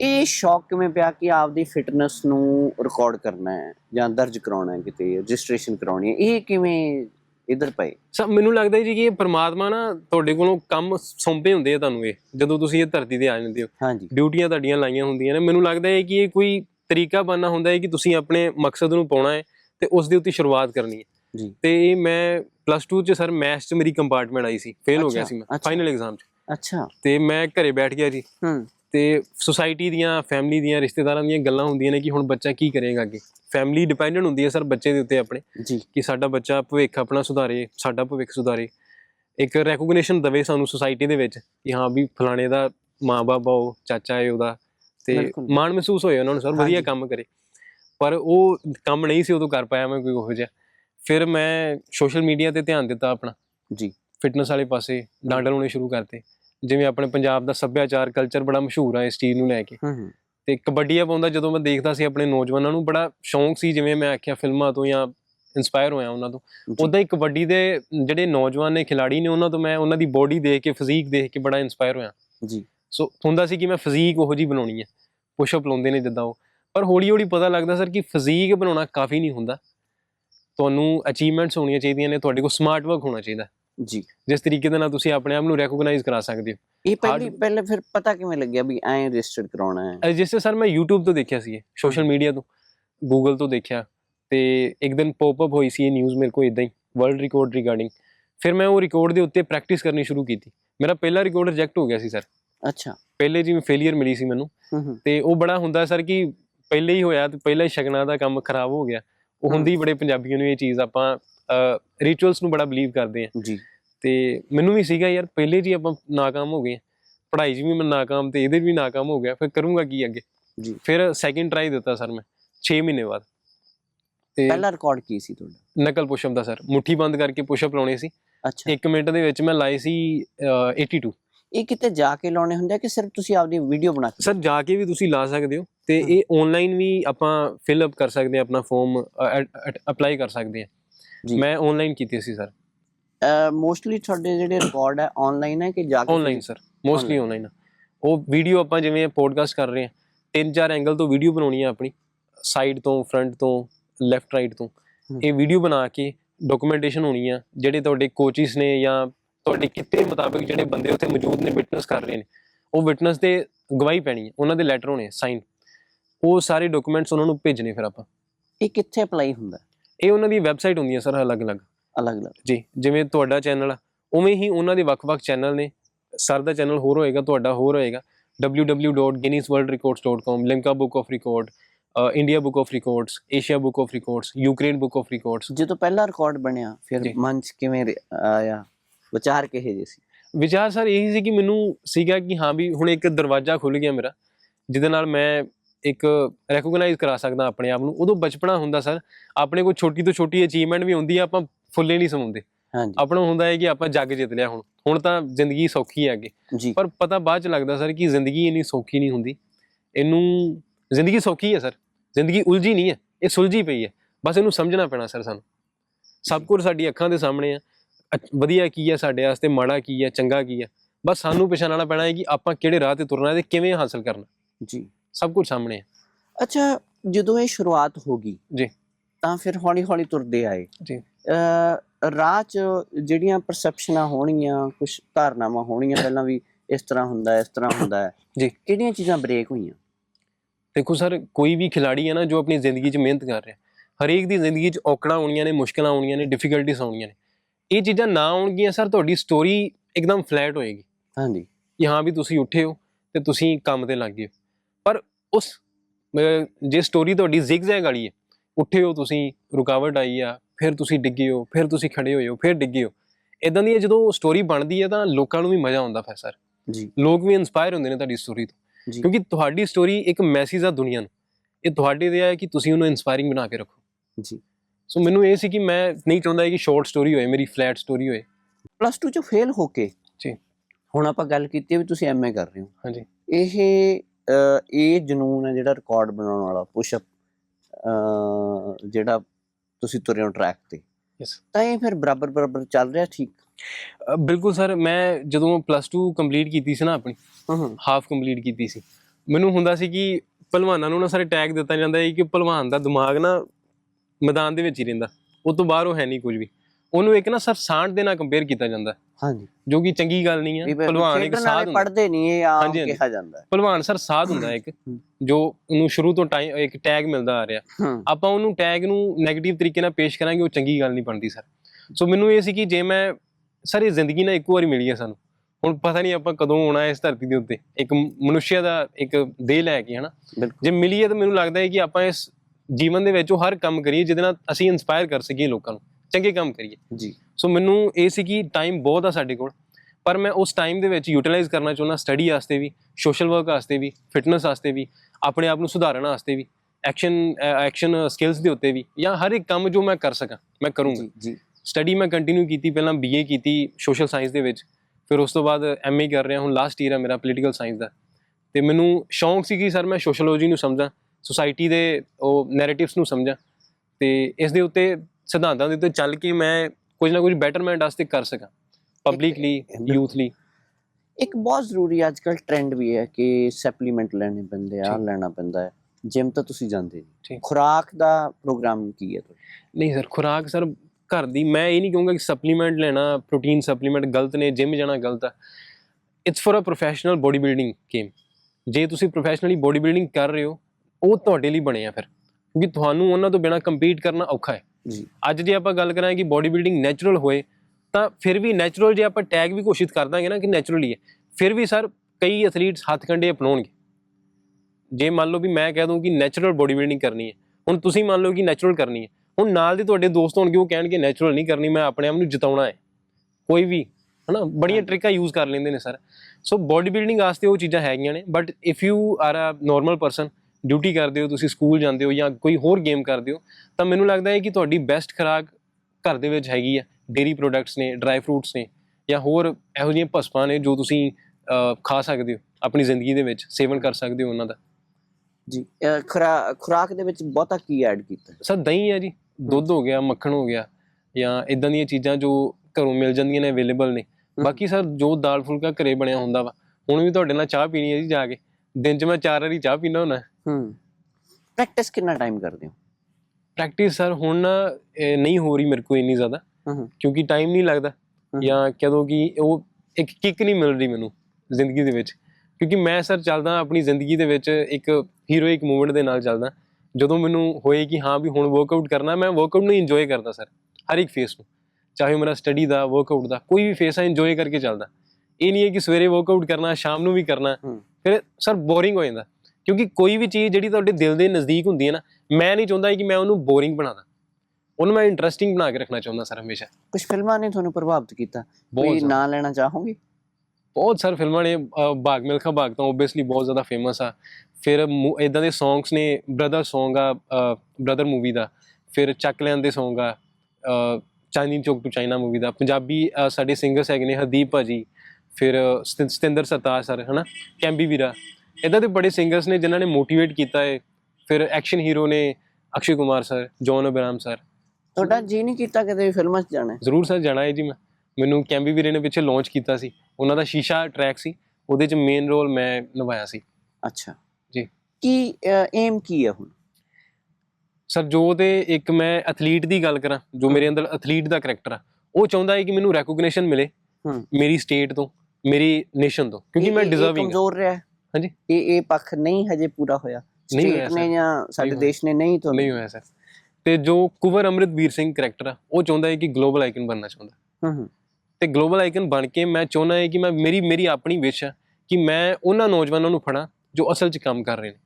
ਇਹ ਸ਼ੌਕ ਕਿਵੇਂ ਪਿਆ ਕਿ ਆਪਦੀ ਫਿਟਨੈਸ ਨੂੰ ਰਿਕਾਰਡ ਕਰਨਾ ਹੈ ਜਾਂ ਦਰਜ ਕਰਾਉਣਾ ਹੈ ਕਿਤੇ ਰਜਿਸਟ੍ਰੇਸ਼ਨ ਕਰਾਉਣੀ ਹੈ? ਇਹ ਕਿਵੇਂ ਇਧਰ ਪਏ ਸਰ ਮੈਨੂੰ ਲੱਗਦਾ ਜੀ ਕਿ ਇਹ ਪ੍ਰਮਾਤਮਾ ਨਾ ਤੁਹਾਡੇ ਕੋਲੋਂ ਕੰਮ ਸੌਂਪੇ ਹੁੰਦੇ ਆ ਤੁਹਾਨੂੰ ਇਹ ਜਦੋਂ ਤੁਸੀਂ ਇਹ ਧਰਤੀ ਤੇ ਆ ਜਾਂਦੇ ਹੋ। ਹਾਂਜੀ। ਡਿਊਟੀਆਂ ਤੁਹਾਡੀਆਂ ਲਾਈਆਂ ਹੁੰਦੀਆਂ ਨੇ। ਮੈਨੂੰ ਲੱਗਦਾ ਹੈ ਕਿ ਇਹ ਕੋਈ ਤਰੀਕਾ ਬਣਨਾ ਹੁੰਦਾ ਹੈ ਕਿ ਤੁਸੀਂ ਆਪਣੇ ਮਕਸਦ ਨੂੰ ਪਾਉਣਾ ਹੈ ਤੇ ਉਸ ਦੇ ਉੱਤੇ ਸ਼ੁਰੂਆਤ ਕਰਨੀ ਹੈ। ਜੀ। ਤੇ ਇਹ ਮੈਂ ਪਲੱਸ 2 ਚ ਸਰ ਮੈਥ ਚ ਮੇਰੀ ਕੰਪਾਰਟਮੈਂਟ ਆਈ ਸੀ। ਫੇਲ ਹੋ ਗਿਆ ਸੀ ਮੈਂ। ਫਾਈਨਲ ਐਗਜ਼ਾਮ ਚ। ਅੱਛਾ। ਤੇ ਮੈਂ ਘਰੇ ਬੈਠ ਗਿਆ ਜੀ। ਹੂੰ। ਤੇ ਸੁਸਾਇਟੀ ਦੀਆਂ ਫੈਮਿਲੀ ਦੀਆਂ ਰਿਸ਼ਤੇਦਾਰਾਂ ਦੀਆਂ ਗੱਲਾਂ ਹੁੰਦੀਆਂ ਨੇ ਕਿ ਹੁਣ ਬੱਚਾ ਕੀ ਕਰੇਗਾ ਅੱਗੇ। ਫੈਮਿਲੀ ਡਿਪੈਂਡੈਂਟ ਹੁੰਦੀ ਹੈ ਸਰ ਬੱਚੇ ਦੇ ਉੱਤੇ ਆਪਣੇ ਜੀ। ਕਿ ਸਾਡਾ ਬੱਚਾ ਭਵਿੱਖ ਆਪਣਾ ਸੁਧਾਰੇ ਸਾਡਾ ਭਵਿੱਖ ਸੁਧਾਰੇ। ਇੱਕ ਰੈਕੋਗਨੀਸ਼ਨ ਦਵੇ ਸਾਨੂੰ ਸੁਸਾਇਟੀ ਦੇ ਵਿੱਚ ਕਿ ਹਾਂ ਵੀ ਫਲਾਣੇ ਦਾ ਮਾਂ-ਬਾਪ ਉਹ ਚਾਚਾ ਹੈ ਉਹਦਾ ਤੇ। ਮਾਣ ਮਹਿਸੂਸ ਹੋਇਆ ਉਹਨਾਂ ਨੂੰ ਸਰ ਵਧੀਆ। ਕੰਮ ਕਰੇ। ਪਰ ਉਹ ਕੰਮ ਨਹੀਂ ਸੀ ਉਦੋਂ ਕਰ ਪਾਇਆ ਮੈਂ ਕੋਈ ਉਹੋ ਜਿਹਾ। ਫਿਰ ਮੈਂ ਸੋਸ਼ਲ ਮੀਡੀਆ ਤੇ ਧਿਆਨ ਦਿੱਤਾ ਆਪਣਾ। ਜੀ। ਫਿਟਨੈਸ ਵਾਲੇ ਪਾਸੇ ਡਾਂਡ ਲਾਉਣੇ ਸ਼ੁਰੂ ਕਰਤੇ। ਜਿਵੇਂ ਆਪਣੇ ਪੰਜਾਬ ਦਾ ਸੱਭਿਆਚਾਰ ਕਲਚਰ ਬੜਾ ਮਸ਼ਹੂਰ ਆ ਇਸ ਚੀਜ਼ ਨੂੰ ਲੈ ਕੇ। ਤੇ ਕਬੱਡੀਆਂ ਪਾਉਂਦਾ ਜਦੋਂ ਮੈਂ ਦੇਖਦਾ ਸੀ ਆਪਣੇ ਨੌਜਵਾਨਾਂ ਨੂੰ ਬੜਾ ਸ਼ੌਂਕ ਸੀ ਜਿਵੇਂ ਮੈਂ ਆਖਿਆ ਫਿਲਮਾਂ ਤੋਂ ਜਾਂ ਇਨਸਪਾਇਰ ਹੋਇਆ ਉਹਨਾਂ ਤੋਂ। ਉਦਾਂ ਹੀ ਕਬੱਡੀ ਦੇ ਜਿਹੜੇ ਨੌਜਵਾਨ ਨੇ ਖਿਲਾੜੀ ਨੇ ਉਹਨਾਂ ਤੋਂ ਮੈਂ ਉਹਨਾਂ ਦੀ ਬੋਡੀ ਦੇਖ ਕੇ ਫਿਜ਼ੀਕ ਦੇਖ ਕੇ ਬੜਾ ਇਨਸਪਾਇਰ ਹੋਇਆ। ਜੀ। ਸੋ ਹੁੰਦਾ ਸੀ ਕਿ ਮੈਂ ਫਿਜ਼ੀਕ ਉਹੋ ਜੀ ਬਣਾਉਣੀ ਹੈ ਪੁਸ਼ਅਪ ਲਾਉਂਦੇ ਨੇ ਜਿੱਦਾਂ ਉਹ। ਪਰ ਹੌਲੀ ਹੌਲੀ ਪਤਾ ਲੱਗਦਾ ਸਰ ਕਿ ਫਿਜ਼ੀਕ ਬਣਾਉਣਾ ਕਾਫੀ ਨਹੀਂ ਹੁੰਦਾ। ਤੁਹਾਨੂੰ ਅਚੀਵਮੈਂਟਸ ਹੋਣੀਆਂ ਚਾਹੀਦੀਆਂ ਨੇ ਤੁਹਾਡੇ ਕੋਲ ਸਮਾਰਟ ਵਰਕ ਹੋਣਾ ਚਾਹੀਦਾ। ਜੀ। ਜਿਸ ਤਰੀਕੇ ਦੇ ਨਾਲ ਤੁਸੀਂ ਆਪਣੇ ਆਪ ਨੂੰ ਰੈਕੋਗਨਾਈਜ਼ ਕਰਾ ਸਕਦੇ ਹੋ। ਇਹ ਪਹਿਲੀ ਪਹਿਲੇ ਫਿਰ ਪਤਾ ਕਿਵੇਂ ਲੱਗਿਆ ਵੀ ਐਂ ਰਜਿਸਟਰਡ ਕਰਾਉਣਾ ਹੈ? ਤੇ ਸਰ ਮੈਂ YouTube ਤੋਂ ਦੇਖਿਆ ਸੀ ਸੋਸ਼ਲ ਮੀਡੀਆ ਤੋਂ Google ਤੋਂ ਦੇਖਿਆ। ਤੇ ਇੱਕ ਦਿਨ ਪੌਪ ਅਪ ਹੋਈ ਸੀ ਇਹ ਨਿਊਜ਼ ਮੇਰੇ ਕੋਲ ਇਦਾਂ ਹੀ ਵਰਲਡ ਰਿਕਾਰਡ ਰਿਗਾਰਡਿੰਗ ਫਿਰ ਮੈਂ ਉਹ ਰਿਕਾਰਡ ਦੇ ਉੱਤੇ ਪ੍ਰੈਕਟਿਸ ਕਰਨੀ ਸ਼ੁਰੂ ਕੀਤੀ। ਮੇਰਾ ਪਹਿਲਾ ਰਿਕਾਰਡ ਰਿਜੈਕਟ ਹੋ ਗਿਆ ਸੀ ਸਰ। ਅੱਛਾ। ਪਹਿਲੇ ਜਿਵੇਂ ਫੇਲਿਅਰ ਮਿਲੀ ਸੀ ਮੈਨੂੰ। ਤੇ ਉਹ ਬੜਾ ਹੁੰਦਾ ਸਰ ਕਿ ਪਹਿਲੇ ਹੀ ਹੋਇਆ ਤੇ ਪਹਿਲਾ ਹੀ ਸ਼ਗਨਾਂ ਦਾ ਕੰਮ ਖਰਾਬ ਹੋ ਗਿਆ। ਉਹ। ਹੁੰਦੀ ਬੜੇ ਪੰਜਾਬੀਆਂ ਨੂੰ ਇਹ ਚੀਜ਼ ਆਪਾਂ ਰਿਚੁਅਲਸ ਨੂੰ ਬੜਾ ਬਲੀਵ ਕਰਦੇ ਆ ਜੀ। ਤੇ ਮੈਨੂੰ ਵੀ ਸੀਗਾ ਯਾਰ ਪਹਿਲੇ ਜੀ ਆਪਾਂ ਨਾਕਾਮ ਹੋ ਗਏ। ਪੜ੍ਹਾਈ 'ਚ ਵੀ ਮੈਂ ਨਾਕਾਮ ਤੇ ਇਹਦੇ ਵੀ ਨਾਕਾਮ ਹੋ ਗਿਆ ਫਿਰ ਕਰੂੰਗਾ ਕੀ ਅੱਗੇ? ਜੀ। ਫਿਰ ਸੈਕਿੰਡ ਟਰਾਈ ਦਿੱਤਾ ਸਰ ਮੈਂ 6 ਮਹੀਨੇ ਬਾਅਦ। ਤੇ ਪਹਿਲਾ ਰਿਕਾਰਡ ਕੀ ਸੀ ਤੁਹਾਡਾ? ਨਕਲ ਪੁਸ਼ਅਪ ਦਾ ਸਰ ਮੁੱਠੀ ਬੰਦ ਕਰਕੇ ਪੁਸ਼ਅਪ ਲਾਉਣੇ ਸੀ। ਅੱਛਾ। 1 ਮਿੰਟ ਦੇ ਵਿੱਚ ਮੈਂ ਲਾਏ ਸੀ ਅਹ, 82 ਇਹ ਕਿਤੇ ਜਾ ਕੇ ਲਾਉਣੇ ਹੁੰਦੇ ਆ ਕਿ ਸਿਰਫ ਤੁਸੀਂ ਆਪਦੀ ਵੀਡੀਓ ਬਣਾ ਕੇ ਸਰ ਜਾ ਕੇ ਵੀ ਤੁਸੀਂ ਲਾ ਸਕਦੇ ਹੋ ਤੇ। ਇਹ ਆਨਲਾਈਨ ਵੀ ਆਪਾਂ ਫਿਲ ਅਪ ਕਰ ਸਕਦੇ ਹਾਂ ਆਪਣਾ ਫਾਰਮ ਅਪਲਾਈ ਕਰ ਸਕਦੇ ਜੀ। ਮੈਂ ਆਨਲਾਈਨ ਕੀਤੀ ਸੀ ਸਰ ਮੋਸਟਲੀ ਤੁਹਾਡੇ ਜਿਹੜੇ ਰਿਕਾਰਡ ਹੈ ਆਨਲਾਈਨ ਹੈ ਕਿ ਜਾ ਕੇ ਆਨਲਾਈਨ ਸਰ ਮੋਸਟਲੀ ਆਨਲਾਈਨ ਉਹ ਵੀਡੀਓ ਆਪਾਂ ਜਿਵੇਂ ਪੋਡਕਾਸਟ ਕਰ ਰਹੇ ਹਾਂ ਤਿੰਨ ਚਾਰ ਐਂਗਲ ਤੋਂ ਵੀਡੀਓ ਬਣਾਉਣੀ ਹੈ ਆਪਣੀ। ਸਾਈਡ ਤੋਂ ਫਰੰਟ ਤੋਂ ਲੈਫਟ ਰਾਈਟ ਤੋਂ। ਇਹ ਵੀਡੀਓ ਬਣਾ ਕੇ ਡਾਕੂਮੈਂਟੇਸ਼ਨ ਹੋਣੀ ਆ ਜਿਹੜੇ ਤੁਹਾਡੇ ਕੋਚਿਸ ਨੇ ਜਾਂ ਤੁਹਾਡੇ ਕਿਤੇ ਮੁਤਾਬਕ ਜਿਹੜੇ ਬੰਦੇ ਉੱਥੇ ਮੌਜੂਦ ਨੇ ਵਿਟਨੈਸ ਕਰ ਰਹੇ ਨੇ। ਉਹ ਵਿਟਨੈਸ ਦੇ ਗਵਾਹੀ ਪੈਣੀ ਹੈ ਉਹਨਾਂ ਦੇ ਲੈਟਰ ਹੋਣੇ ਸਾਈਨ ਉਹ ਸਾਰੇ ਡਾਕੂਮੈਂਟਸ ਉਹਨਾਂ ਨੂੰ ਭੇਜਣੇ ਫਿਰ ਆਪਾਂ। ਇਹ ਕਿੱਥੇ ਅਪਲਾਈ ਹੁੰਦਾ? ਇਹ ਉਹਨਾਂ ਦੀ ਵੈਬਸਾਈਟ ਹੁੰਦੀ ਹੈ ਸਰ ਅਲੱਗ-ਅਲੱਗ। ਅਲੱਗ-ਅਲੱਗ ਜੀ ਜਿਵੇਂ ਤੁਹਾਡਾ ਚੈਨਲ ਆ ਉਵੇਂ ਹੀ ਉਹਨਾਂ ਦੇ ਵੱਖ-ਵੱਖ ਚੈਨਲ ਨੇ। ਸਰ ਦਾ ਚੈਨਲ ਹੋਰ ਹੋਏਗਾ ਤੁਹਾਡਾ ਹੋਰ ਹੋਏਗਾ। www.guinnessworldrecords.com Limca book of record India book of records Asia book of records Ukraine book of records ਜਦੋਂ ਪਹਿਲਾ ਰਿਕਾਰਡ ਬਣਿਆ ਫਿਰ ਜੀ। ਮਨ 'ਚ ਕਿਵੇਂ ਆਇਆ? ਵਿਚਾਰ ਕਿਹੇ ਜਿਹੇ ਸੀ? ਵਿਚਾਰ ਸਰ ਇਹੀ ਸੀ ਕਿ ਮੈਨੂੰ ਸੀਗਾ ਕਿ ਹਾਂ ਵੀ ਹੁਣ ਇੱਕ ਦਰਵਾਜ਼ਾ ਖੁੱਲ ਗਿਆ ਮੇਰਾ ਜਿਹਦੇ ਨਾਲ ਮੈਂ ਇੱਕ ਰੈਕੋਗਨਾਈਜ਼ ਕਰਾ ਸਕਦਾ ਆਪਣੇ ਆਪ ਨੂੰ। ਉਦੋਂ ਬਚਪਨਾ ਹੁੰਦਾ ਸਰ ਆਪਣੇ ਕੋਲ ਛੋਟੀ ਤੋਂ ਛੋਟੀ ਅਚੀਵਮੈਂਟ ਵੀ ਹੁੰਦੀ ਆ ਆਪਾਂ ਫੁੱਲੇ ਨਹੀਂ ਸਮਾਉਂਦੇ। ਹਾਂਜੀ। ਆਪਣਾ ਹੁੰਦਾ ਹੈ ਕਿ ਆਪਾਂ ਜੱਗ ਜਿੱਤ ਲਿਆ ਹੁਣ। ਹੁਣ ਤਾਂ ਜ਼ਿੰਦਗੀ ਸੌਖੀ ਹੈ ਅੱਗੇ। ਪਰ ਪਤਾ ਬਾਅਦ ਚ ਲੱਗਦਾ ਸਰ ਕਿ ਜ਼ਿੰਦਗੀ ਇੰਨੀ ਸੌਖੀ ਨਹੀਂ ਹੁੰਦੀ। ਇਹਨੂੰ ਜ਼ਿੰਦਗੀ ਸੌਖੀ ਹੈ ਸਰ। ਜ਼ਿੰਦਗੀ ਉਲਝੀ ਨਹੀਂ ਹੈ। ਇਹ ਸੁਲਝੀ ਪਈ ਹੈ। ਬਸ ਇਹਨੂੰ ਸਮਝਣਾ ਪੈਣਾ ਸਰ ਸਾਨੂੰ। ਸਭ ਕੁਝ ਸਾਡੀ ਅੱਖਾਂ ਦੇ ਸਾਹਮਣੇ ਆ। ਵਧੀਆ ਕੀ ਹੈ ਸਾਡੇ ਵਾਸਤੇ ਮਾੜਾ ਕੀ ਹੈ ਚੰਗਾ ਕੀ ਹੈ। ਬਸ ਸਾਨੂੰ ਪਛਾਣਨਾ ਪੈਣਾ ਹੈ ਕਿ ਆਪਾਂ ਕਿਹੜੇ ਰਾਹ ਤੇ ਤੁਰਨਾ ਹੈ ਤੇ ਕਿਵੇਂ ਹਾਸਲ ਕਰਨਾ। ਜੀ। ਸਭ ਕੁਝ ਸਾਹਮਣੇ ਹੈ ਅੱਛਾ ਜਦੋਂ ਇਹ ਸ਼ੁਰੂਆਤ ਹੋ ਗਈ ਜੀ। ਤਾਂ ਫਿਰ ਹੌਲੀ ਹੌਲੀ ਤੁਰਦੇ ਆਏ। ਜੀ। ਰਾਹ 'ਚ ਜਿਹੜੀਆਂ ਪਰਸੈਪਸ਼ਨਾਂ ਹੋਣਗੀਆਂ ਕੁਝ ਧਾਰਨਾਵਾਂ ਹੋਣਗੀਆਂ ਪਹਿਲਾਂ ਵੀ ਇਸ ਤਰ੍ਹਾਂ ਹੁੰਦਾ ਹੈ ਇਸ ਤਰ੍ਹਾਂ ਹੁੰਦਾ ਹੈ। ਜੀ। ਕਿਹੜੀਆਂ ਚੀਜ਼ਾਂ ਬ੍ਰੇਕ ਹੋਈਆਂ? ਦੇਖੋ ਸਰ ਕੋਈ ਵੀ ਖਿਲਾੜੀ ਹੈ ਨਾ ਜੋ ਆਪਣੀ ਜ਼ਿੰਦਗੀ 'ਚ ਮਿਹਨਤ ਕਰ ਰਿਹਾ ਹਰੇਕ ਦੀ ਜ਼ਿੰਦਗੀ 'ਚ ਔਕੜਾਂ ਆਉਣੀਆਂ ਨੇ ਮੁਸ਼ਕਲਾਂ ਆਉਣੀਆਂ ਨੇ ਡਿਫਿਕਲਟੀਜ਼ ਆਉਣੀਆਂ ਨੇ। ਇਹ ਚੀਜ਼ਾਂ ਨਾ ਆਉਣਗੀਆਂ ਸਰ ਤੁਹਾਡੀ ਸਟੋਰੀ ਇੱਕਦਮ ਫਲੈਟ ਹੋਏਗੀ। ਹਾਂਜੀ। ਕਿ ਹਾਂ ਵੀ ਤੁਸੀਂ ਉੱਠੇ ਹੋ ਤੇ ਤੁਸੀਂ ਕੰਮ ਤੇ ਲੱਗ ਗਏ ਹੋ। ਪਰ ਉਸ ਜੇ ਸਟੋਰੀ ਤੁਹਾਡੀ ਜ਼ਿਗਜ਼ੈਗ ਵਾਲੀ ਹੈ ਉੱਠੇ ਹੋ ਤੁਸੀਂ ਰੁਕਾਵਟ ਆਈ ਆ ਫਿਰ ਤੁਸੀਂ ਡਿੱਗੇ ਹੋ ਫਿਰ ਤੁਸੀਂ ਖੜੇ ਹੋਏ ਹੋ ਫਿਰ ਡਿੱਗੇ ਹੋ ਇਦਾਂ ਦੀ ਜਦੋਂ ਸਟੋਰੀ ਬਣਦੀ ਹੈ ਤਾਂ ਲੋਕਾਂ ਨੂੰ ਵੀ ਮਜ਼ਾ ਆਉਂਦਾ ਫਿਰ ਸਰ। ਜੀ। ਲੋਕ ਵੀ ਇਨਸਪਾਇਰ ਹੁੰਦੇ ਨੇ ਤੁਹਾਡੀ ਸਟੋਰੀ ਤੋਂ। ਕਿਉਂਕਿ ਤੁਹਾਡੀ ਸਟੋਰੀ ਇੱਕ ਮੈਸੇਜ ਆ ਦੁਨੀਆ ਨੂੰ। ਇਹ ਤੁਹਾਡੇ ਤੇ ਹੈ ਕਿ ਤੁਸੀਂ ਉਹਨੂੰ ਇਨਸਪਾਇਰਿੰਗ ਬਣਾ ਕੇ ਰੱਖੋ। ਜੀ। ਸੋ ਮੈਨੂੰ ਇਹ ਸੀ ਕਿ ਮੈਂ ਨਹੀਂ ਚਾਹੁੰਦਾ ਕਿ ਸ਼ਾਰਟ ਸਟੋਰੀ ਹੋਏ ਮੇਰੀ ਫਲੈਟ ਸਟੋਰੀ ਹੋਏ। ਪਲੱਸ 2 ਚ ਫੇਲ ਹੋ ਕੇ ਜੀ। ਹੁਣ ਆਪਾਂ ਗੱਲ ਕੀਤੀ ਵੀ ਤੁਸੀਂ ਐਮਏ ਕਰ ਰਹੇ ਹੋ। ਹਾਂਜੀ। ਇਹ ਇਹ ਜਨੂਨ ਹੈ ਜਿਹੜਾ ਰਿਕਾਰਡ ਬਣਾਉਣ ਵਾਲਾ ਪੁਸ਼ ਅਪ ਜਿਹੜਾ ਤੁਸੀਂ ਤੁਰੇ ਹੋ ਟਰੈਕ ਤੇ। ਯੈਸ ਤਾਂ ਇਹ ਫਿਰ ਬਰਾਬਰ ਬਰਾਬਰ ਚੱਲ ਰਿਹਾ ਠੀਕ? ਬਿਲਕੁਲ ਸਰ ਮੈਂ ਜਦੋਂ ਪਲੱਸ 2 ਕੰਪਲੀਟ ਕੀਤੀ ਸੀ ਨਾ ਆਪਣੀ ਹਾਫ ਕੰਪਲੀਟ ਕੀਤੀ ਸੀ ਮੈਨੂੰ ਹੁੰਦਾ ਸੀ ਕਿ ਪਹਿਲਵਾਨਾਂ ਨੂੰ ਨਾ ਸਾਰੇ ਟੈਗ ਦਿੱਤਾ ਜਾਂਦਾ ਹੈ ਕਿ ਪਹਿਲਵਾਨ ਦਾ ਦਿਮਾਗ ਨਾ ਮੈਦਾਨ ਦੇ ਵਿੱਚ ਹੀ ਰਹਿੰਦਾ ਉਹ ਤੋਂ ਬਾਹਰ ਉਹ ਹੈ ਨਹੀਂ ਕੁਝ ਵੀ। ਉਹਨੂੰ ਇੱਕ ਨਾ ਸਰ ਸਾਂਢ ਦੇ ਨਾਲ ਕੰਪੇਅਰ ਕੀਤਾ ਜਾਂਦਾ ਹਾਂਜੀ। ਜੋ ਕਿ ਚੰਗੀ ਗੱਲ ਨਹੀਂ ਹੈ। ਪਹਿਲਵਾਨ ਇੱਕ ਸਾਧ ਹੁੰਦਾ ਪੜਦੇ ਨਹੀਂ ਇਹ ਆਮ। ਕਿਹਾ ਜਾਂਦਾ ਹੈ। ਪਹਿਲਵਾਨ ਸਰ ਸਾਧ ਹੁੰਦਾ ਇੱਕ। ਜੋ ਉਹਨੂੰ ਸ਼ੁਰੂ ਤੋਂ ਟਾਈਮ ਇੱਕ ਟੈਗ ਮਿਲਦਾ ਆ ਰਿਹਾ। ਆਪਾਂ ਉਹਨੂੰ ਟੈਗ ਨੂੰ 네ਗੇਟਿਵ ਤਰੀਕੇ ਨਾਲ ਪੇਸ਼ ਕਰਾਂਗੇ ਉਹ ਚੰਗੀ ਗੱਲ ਨਹੀਂ ਬਣਦੀ ਸਰ ਸੋ ਮੈਨੂੰ ਇਹ ਸੀ ਕਿ ਜੇ ਮੈਂ ਸਰ ਇਹ ਜ਼ਿੰਦਗੀ ਨਾ ਇੱਕੋ ਵਾਰੀ ਮਿਲੀ ਹੈ ਸਾਨੂੰ। ਹੁਣ ਪਤਾ ਨਹੀਂ ਆਪਾਂ ਕਦੋਂ ਆਉਣਾ ਇਸ ਧਰਤੀ ਦੇ ਉੱਤੇ। ਇੱਕ ਮਨੁੱਖਿਆ ਦਾ ਇੱਕ ਦੇਹ ਲੈ ਕੇ ਹਨਾ? ਜੇ ਮਿਲੀ ਹੈ ਤਾਂ ਮੈਨੂੰ ਲੱਗਦਾ ਹੈ ਕਿ ਆਪਾਂ ਇਸ ਜੀਵਨ ਦੇ ਵਿੱਚ ਉਹ ਹਰ ਕੰਮ ਕਰੀਏ ਜਿਹਦੇ ਨਾਲ ਅਸੀਂ ਇਨਸਪਾਇਰ ਕਰ ਸਕੀਏ ਲੋਕਾਂ ਨੂੰ। ਚੰਗੇ ਕੰਮ ਕਰੀਏ। ਜੀ। ਸੋ ਮੈਨੂੰ ਇਹ ਸੀ ਕਿ ਟਾਈਮ ਬਹੁਤ ਆ ਸਾਡੇ ਕੋਲ ਪਰ ਮੈਂ ਉਸ ਟਾਈਮ ਦੇ ਵਿੱਚ ਯੂਟਿਲਾਈਜ਼ ਕਰਨਾ ਚਾਹੁੰਦਾ ਸਟੱਡੀ ਵਾਸਤੇ ਵੀ ਸੋਸ਼ਲ ਵਰਕ ਵਾਸਤੇ ਵੀ ਫਿਟਨੈਸ ਵਾਸਤੇ ਵੀ ਆਪਣੇ ਆਪ ਨੂੰ ਸੁਧਾਰਨ ਵਾਸਤੇ ਵੀ ਐਕਸ਼ਨ ਐਕਸ਼ਨ ਸਕਿੱਲਸ ਦੇ ਉੱਤੇ ਵੀ ਜਾਂ ਹਰ ਇੱਕ ਕੰਮ ਜੋ ਮੈਂ ਕਰ ਸਕਾਂ ਮੈਂ ਕਰੂੰਗਾ। ਜੀ ਸਟੱਡੀ ਮੈਂ ਕੰਟੀਨਿਊ ਕੀਤੀ ਪਹਿਲਾਂ ਬੀਏ ਕੀਤੀ ਸੋਸ਼ਲ ਸਾਇੰਸ ਦੇ ਵਿੱਚ ਫਿਰ ਉਸ ਤੋਂ ਬਾਅਦ ਐਮਏ ਕਰ ਰਿਹਾ ਹੁਣ ਲਾਸਟ ਈਅਰ ਹੈ ਮੇਰਾ ਪੋਲੀਟੀਕਲ ਸਾਇੰਸ ਦਾ। ਤੇ ਮੈਨੂੰ ਸ਼ੌਂਕ ਸੀ ਕਿ ਸਰ ਮੈਂ ਸੋਸ਼ਲੋਜੀ ਨੂੰ ਸਮਝਾਂ ਸੋਸਾਇਟੀ ਦੇ ਉਹ ਨੈਰੇਟਿਵਸ ਨੂੰ ਸਮਝਾਂ ਤੇ ਇਸ ਦੇ ਉੱਤੇ ਸਿਧਾਂਤਾਂ ਦੇ ਉੱਤੇ ਚੱਲ ਕੇ ਮੈਂ ਕੁਝ ਨਾ ਕੁਝ ਬੈਟਰਮੈਂਟ ਵਾਸਤੇ ਕਰ ਸਕਾਂ ਪਬਲਿਕ ਲਈ ਬਿਲਕੁਲ। ਯੂਥ ਲਈ। ਇੱਕ ਬਹੁਤ ਜ਼ਰੂਰੀ ਅੱਜ ਕੱਲ ਟ੍ਰੈਂਡ ਵੀ ਹੈ ਕਿ ਸਪਲੀਮੈਂਟ ਲੈਣੇ ਪੈਂਦੇ ਆ। ਲੈਣਾ ਪੈਂਦਾ ਹੈ। ਜਿਮ ਤਾਂ ਤੁਸੀਂ ਜਾਂਦੇ ਜੀ। ਖੁਰਾਕ ਦਾ ਪ੍ਰੋਗਰਾਮ ਕੀ ਹੈ ਤੁਹਾਡਾ? ਨਹੀਂ ਸਰ ਖੁਰਾਕ ਸਰ ਘਰ ਦੀ ਮੈਂ ਇਹ ਨਹੀਂ ਕਹੂੰਗਾ ਕਿ ਸਪਲੀਮੈਂਟ ਲੈਣਾ ਪ੍ਰੋਟੀਨ ਸਪਲੀਮੈਂਟ ਗਲਤ ਨੇ ਜਿਮ ਜਾਣਾ ਗਲਤ ਆ। It's for a professional body building game ਜੇ ਤੁਸੀਂ ਪ੍ਰੋਫੈਸ਼ਨਲੀ ਬੋਡੀ ਬਿਲਡਿੰਗ ਕਰ ਰਹੇ ਹੋ ਉਹ ਤੁਹਾਡੇ ਲਈ ਬਣੇ ਆ ਫਿਰ। ਕਿਉਂਕਿ ਤੁਹਾਨੂੰ ਉਹਨਾਂ ਤੋਂ ਬਿਨਾ ਕੰਪੀਟ ਕਰਨਾ ਔਖਾ ਹੈ। ਜੀ। ਅੱਜ ਜੇ ਆਪਾਂ ਗੱਲ ਕਰਾਂ ਕਿ ਬੋਡੀ ਬਿਲਡਿੰਗ ਨੈਚੁਰਲ ਹੋਏ, ਤਾਂ ਫਿਰ ਵੀ ਨੈਚੁਰਲ ਜੇ ਆਪਾਂ ਟੈਗ ਵੀ ਘੋਸ਼ਿਤ ਕਰ ਦਾਂਗੇ ਨਾ ਕਿ ਨੈਚੁਰਲੀ ਹੈ ਫਿਰ ਵੀ ਸਰ ਕਈ ਐਥਲੀਟਸ ਹੱਥ ਕੰਡੇ ਅਪਣਾਉਣਗੇ। ਜੇ ਮੰਨ ਲਓ ਵੀ ਮੈਂ ਕਹਿ ਦੂੰ ਕਿ ਨੈਚੁਰਲ ਬੋਡੀ ਬਿਲਡਿੰਗ ਕਰਨੀ ਹੈ, ਹੁਣ ਤੁਸੀਂ ਮੰਨ ਲਓ ਕਿ ਨੈਚੁਰਲ ਕਰਨੀ ਹੈ, ਹੁਣ ਨਾਲ ਦੇ ਤੁਹਾਡੇ ਦੋਸਤ ਹੋਣਗੇ, ਉਹ ਕਹਿਣਗੇ ਨੈਚੁਰਲ ਨਹੀਂ ਕਰਨੀ, ਮੈਂ ਆਪਣੇ ਆਪ ਨੂੰ ਜਿਤਾਉਣਾ ਹੈ। ਕੋਈ ਵੀ, ਹਨਾ? ਬੜੀਆਂ ਹਾਂਜੀ। ਟ੍ਰਿਕਾਂ ਯੂਜ਼ ਕਰ ਲੈਂਦੇ ਨੇ ਸਰ। ਸੋ ਬੋਡੀ ਬਿਲਡਿੰਗ ਵਾਸਤੇ ਉਹ ਚੀਜ਼ਾਂ ਹੈਗੀਆਂ ਨੇ but if you are a normal person duty ਕਰਦੇ ਹੋ ਤੁਸੀਂ ਸਕੂਲ ਜਾਂਦੇ ਹੋ ਜਾਂ ਕੋਈ ਹੋਰ ਗੇਮ ਕਰਦੇ ਹੋ ਤਾਂ ਮੈਨੂੰ ਲੱਗਦਾ ਹੈ ਕਿ ਤੁਹਾਡੀ ਬੈਸਟ ਖੁਰਾਕ ਘਰ ਦੇ ਵਿੱਚ ਹੈਗੀ ਆ ਡੇਰੀ ਪ੍ਰੋਡਕਟਸ ਨੇ ਡਰਾਈ ਫਰੂਟਸ ਨੇ ਜਾਂ ਹੋਰ ਇਹੋ ਜਿਹੀਆਂ ਭਸਮਾਂ ਨੇ ਜੋ ਤੁਸੀਂ ਖਾ ਸਕਦੇ ਹੋ ਆਪਣੀ ਜ਼ਿੰਦਗੀ ਦੇ ਵਿੱਚ ਸੇਵਨ ਕਰ ਸਕਦੇ ਹੋ ਉਹਨਾਂ ਦਾ। ਜੀ ਖੁਰਾਕ ਦੇ ਵਿੱਚ ਬਹੁਤਾ ਕੀ ਐਡ ਕੀਤਾ? ਸਰ ਦਹੀਂ ਹੈ ਜੀ ਦੁੱਧ ਹੋ ਗਿਆ ਮੱਖਣ ਹੋ ਗਿਆ ਜਾਂ ਇਦਾਂ ਦੀਆਂ ਚੀਜ਼ਾਂ ਜੋ ਘਰੋਂ ਮਿਲ ਜਾਂਦੀਆਂ ਨੇ ਅਵੇਲੇਬਲ ਨੇ। ਬਾਕੀ ਸਰ ਜੋ ਦਾਲ ਫੁਲਕਾ ਘਰੇ ਬਣਿਆ ਹੁੰਦਾ ਵਾ ਹੁਣ ਵੀ ਤੁਹਾਡੇ ਨਾਲ ਚਾਹ ਪੀਣੀ ਹੈ ਜੀ ਜਾ ਕੇ। ਦਿਨ 'ਚ ਮੈਂ ਚਾਰ ਵਾਰੀ ਚਾਹ ਪੀਣਾ ਹੁੰਦਾ। ਹੂੰ। ਪ੍ਰੈਕਟਿਸ ਕਿੰਨਾ ਟਾਈਮ ਕਰਦੇ ਹੋ? ਪ੍ਰੈਕਟਿਸ ਸਰ ਹੁਣ ਨਾ, ਇਹ ਨਹੀਂ ਹੋ ਰਹੀ ਮੇਰੇ ਕੋਲ ਇੰਨੀ ਜ਼ਿਆਦਾ। ਹੂੰ ਕਿਉਂਕਿ ਟਾਈਮ ਨਹੀਂ ਲੱਗਦਾ। ਹਮ। ਜਾਂ ਕਹਦੋ ਕਿ ਉਹ ਇੱਕ ਕਿੱਕ ਨਹੀਂ ਮਿਲ ਰਹੀ ਮੈਨੂੰ ਜ਼ਿੰਦਗੀ ਦੇ ਵਿੱਚ। ਕਿਉਂਕਿ ਮੈਂ ਸਰ ਚੱਲਦਾ ਆਪਣੀ ਜ਼ਿੰਦਗੀ ਦੇ ਵਿੱਚ ਇੱਕ ਹੀਰੋਇਕ ਮੂਵਮੈਂਟ ਦੇ ਨਾਲ ਚੱਲਦਾ। ਜਦੋਂ ਮੈਨੂੰ ਹੋਏ ਕਿ ਹਾਂ ਵੀ ਹੁਣ ਵਰਕਆਊਟ ਕਰਨਾ ਮੈਂ ਵਰਕਆਊਟ ਨੂੰ ਇੰਜੋਏ ਕਰਦਾ ਸਰ ਹਰ ਇੱਕ ਫੇਸ ਨੂੰ। ਚਾਹੇ ਉਹ ਮੇਰਾ ਸਟੱਡੀ ਦਾ ਵਰਕਆਊਟ ਦਾ ਕੋਈ ਵੀ ਫੇਸ ਆ ਇੰਜੋਏ ਕਰਕੇ ਚੱਲਦਾ। ਇਹ ਨਹੀਂ ਹੈ ਕਿ ਸਵੇਰੇ ਵਰਕਆਊਟ ਕਰਨਾ ਸ਼ਾਮ ਨੂੰ ਵੀ ਕਰਨਾ। ਫਿਰ ਸਰ ਬੋਰਿੰਗ ਹੋ ਜਾਂਦਾ। ਕਿਉਂਕਿ ਕੋਈ ਵੀ ਚੀਜ਼ ਜਿਹੜੀ ਤੁਹਾਡੇ ਦਿਲ ਦੇ ਨਜ਼ਦੀਕ ਹੁੰਦੀ ਹੈ ਨਾ ਮੈਂ ਨਹੀਂ ਚਾਹੁੰਦਾ ਕਿ ਮੈਂ ਉਹਨੂੰ ਬੋਰਿੰਗ ਬਣਾ ਦਾਂ। ਉਹਨੂੰ ਮੈਂ ਇੰਟਰਸਟਿੰਗ ਬਣਾ ਕੇ ਰੱਖਣਾ ਚਾਹੁੰਦਾ ਸਰ ਹਮੇਸ਼ਾ। ਕੁਝ ਫਿਲਮਾਂ ਨੇ ਤੁਹਾਨੂੰ ਪ੍ਰਭਾਵਿਤ ਕੀਤਾ? ਕੋਈ। ਨਾਂ ਲੈਣਾ ਚਾਹੋਗੇ? ਬਹੁਤ ਸਾਰੇ ਫਿਲਮਾਂ ਨੇ ਭਾਗ ਮਿਲਖਾ ਭਾਗ ਤਾਂ ਓਬਵੀਅਸਲੀ ਬਹੁਤ ਜ਼ਿਆਦਾ ਫੇਮਸ ਆ। ਫਿਰ ਇਦਾਂ ਦੇ ਸੌਂਗਸ ਨੇ ਬ੍ਰਦਰ Song ਆ ਬ੍ਰਦਰ ਮੂਵੀ ਦਾ। ਫਿਰ ਚੱਕ ਲੈਣ ਦੇ Song ਆ Chandni Chowk to China movie ਦਾ। ਪੰਜਾਬੀ ਸਾਡੇ ਸਿੰਗਰਸ ਹੈਗੇ ਨੇ ਹਰਦੀਪ ਭਾਜੀ। ਫਿਰ ਸਤਿੰਦਰ ਸਰਤਾਜ ਸਰ ਹਨਾ? ਕੈਂਬੀ ਵੀਰਾ। ਇਦਾਂ ਦੇ ਬੜੇ ਸਿੰਗਰਸ ਨੇ ਜਿਨ੍ਹਾਂ ਨੇ ਮੋਟੀਵੇਟ ਕੀਤਾ ਹੈ ਫਿਰ ਐਕਸ਼ਨ ਹੀਰੋ ਨੇ Akshay Kumar sir John Abraham sir ਤੁਹਾਡਾ ਜੀ ਨਹੀਂ ਕੀਤਾ ਕਦੇ ਵੀ ਫਿਲਮਾਂ 'ਚ ਜਾਣਾ? ਹੈ? ਜ਼ਰੂਰ ਸਰ ਜਾਣਾ ਹੈ ਜੀ ਮੈਂ। ਮੈਨੂੰ ਕੈਂਬੀ ਵੀਰੇ ਨੇ ਪਿੱਛੇ ਲਾਂਚ ਕੀਤਾ ਸੀ। ਉਹਨਾਂ ਦਾ ਸ਼ੀਸ਼ਾ ਟਰੈਕ ਸੀ। ਉਹਦੇ 'ਚ ਮੇਨ ਰੋਲ ਮੈਂ ਨਿਭਾਇਆ ਸੀ। ਅੱਛਾ। ਜੀ। ਕੀ ਏਮ ਕੀ ਹੈ ਹੁਣ? ਸਰ ਜੋ ਤੇ ਇੱਕ ਮੈਂ ਐਥਲੀਟ ਦੀ ਗੱਲ ਕਰਾਂ ਜੋ ਮੇਰੇ ਅੰਦਰ ਐਥਲੀਟ ਦਾ ਕਰੈਕਟਰ ਆ ਉਹ ਚਾਹੁੰਦਾ ਹੈ ਕਿ ਮੈਨੂੰ ਰੈਕੋਗਨੀਸ਼ਨ ਮਿਲੇ। ਮੇਰੀ ਸਟੇਟ ਤੋਂ ਮੇਰੀ ਨੇਸ਼ਨ ਤੋਂ ਕਿਉਂਕਿ ਮੈਂ ਡਿਜ਼ਰਵਿੰਗ ਕਮਜ਼ੋਰ ਰਿਹਾ? ਹਾਂਜੀ। ਇਹ ਇਹ ਪੱਖ ਨਹੀਂ ਹਜੇ ਪੂਰਾ ਹੋਇਆ। ਸਟੇਟ ਨੇ। ਜਾਂ ਸਾਡੇ। ਦੇਸ਼ ਨੇ ਨਹੀਂ ਤੋਂ ਨਹੀਂ ਹੋਇਆ ਸਰ। ਤੇ ਜੋ ਕੁਵਰ ਅੰਮ੍ਰਿਤਵੀਰ ਸਿੰਘ ਕਰੈਕਟਰ ਆ ਉਹ ਚਾਹੁੰਦਾ ਹੈ ਕਿ ਗਲੋਬਲ ਆਈਕਨ ਬਣਨਾ ਚਾਹੁੰਦਾ। ਹੂੰ ਹੂੰ ਤੇ ਗਲੋਬਲ ਆਈਕਨ ਬਣ ਕੇ ਮੈਂ ਚਾਹੁੰਦਾ ਹੈ ਕਿ ਮੈਂ ਮੇਰੀ ਮੇਰੀ ਆਪਣੀ ਵਿਸ਼ ਹੈ ਕਿ ਮੈਂ ਉਹਨਾਂ ਨੌਜਵਾਨਾਂ ਨੂੰ ਫੜਾਂ ਜੋ ਅਸਲ 'ਚ ਕੰਮ ਕਰ ਰਹੇ ਨੇ।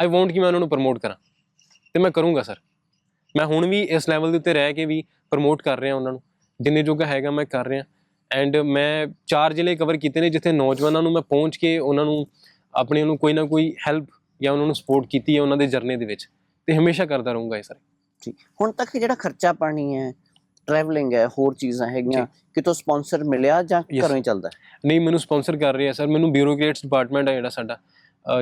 ਆਈ ਵਾਂਟ ਕਿ ਮੈਂ ਉਹਨਾਂ ਨੂੰ ਪ੍ਰਮੋਟ ਕਰਾਂ। ਤੇ ਮੈਂ ਕਰੂੰਗਾ ਸਰ। ਮੈਂ ਹੁਣ ਵੀ ਇਸ ਲੈਵਲ ਦੇ ਉੱਤੇ ਰਹਿ ਕੇ ਵੀ ਪ੍ਰਮੋਟ ਕਰ ਰਿਹਾ ਉਹਨਾਂ ਨੂੰ। ਜਿੰਨੇ ਜੋਗਾ ਹੈਗਾ ਮੈਂ ਕਰ ਰਿਹਾ। ਐਂਡ ਮੈਂ ਚਾਰ ਜ਼ਿਲ੍ਹੇ ਕਵਰ ਕੀਤੇ ਨੇ ਜਿੱਥੇ ਨੌਜਵਾਨਾਂ ਨੂੰ ਮੈਂ ਪਹੁੰਚ ਕੇ ਉਹਨਾਂ ਨੂੰ ਆਪਣੇ ਨੂੰ ਕੋਈ ਨਾ ਕੋਈ ਹੈਲਪ ਜਾਂ ਉਹਨਾਂ ਨੂੰ ਸਪੋਰਟ ਕੀਤੀ ਹੈ ਉਹਨਾਂ ਦੇ ਜਰਨੇ ਦੇ ਵਿੱਚ। ਤੇ ਹਮੇਸ਼ਾ ਕਰਦਾ ਰਹੂੰਗਾ ਇਹ ਸਰ। ਠੀਕ। ਹੁਣ ਤੱਕ ਜਿਹੜਾ ਖਰਚਾ ਪਾਣੀ ਹੈ ਟਰੈਵਲਿੰਗ ਹੈ ਹੋਰ ਚੀਜ਼ਾਂ ਹੈਗੀਆਂ ਕਿਤੋਂ ਸਪਾਂਸਰ ਮਿਲਿਆ ਜਾਂ. ਘਰੋਂ ਹੀ ਚੱਲਦਾ? ਨਹੀਂ ਮੈਨੂੰ ਸਪਾਂਸਰ ਕਰ ਰਹੇ ਸਰ। ਮੈਨੂੰ ਬਿਊਰੋਕਰੇਟਸ ਡਿਪਾਰਟਮੈਂਟ ਹੈ ਜਿਹੜਾ ਸਾਡਾ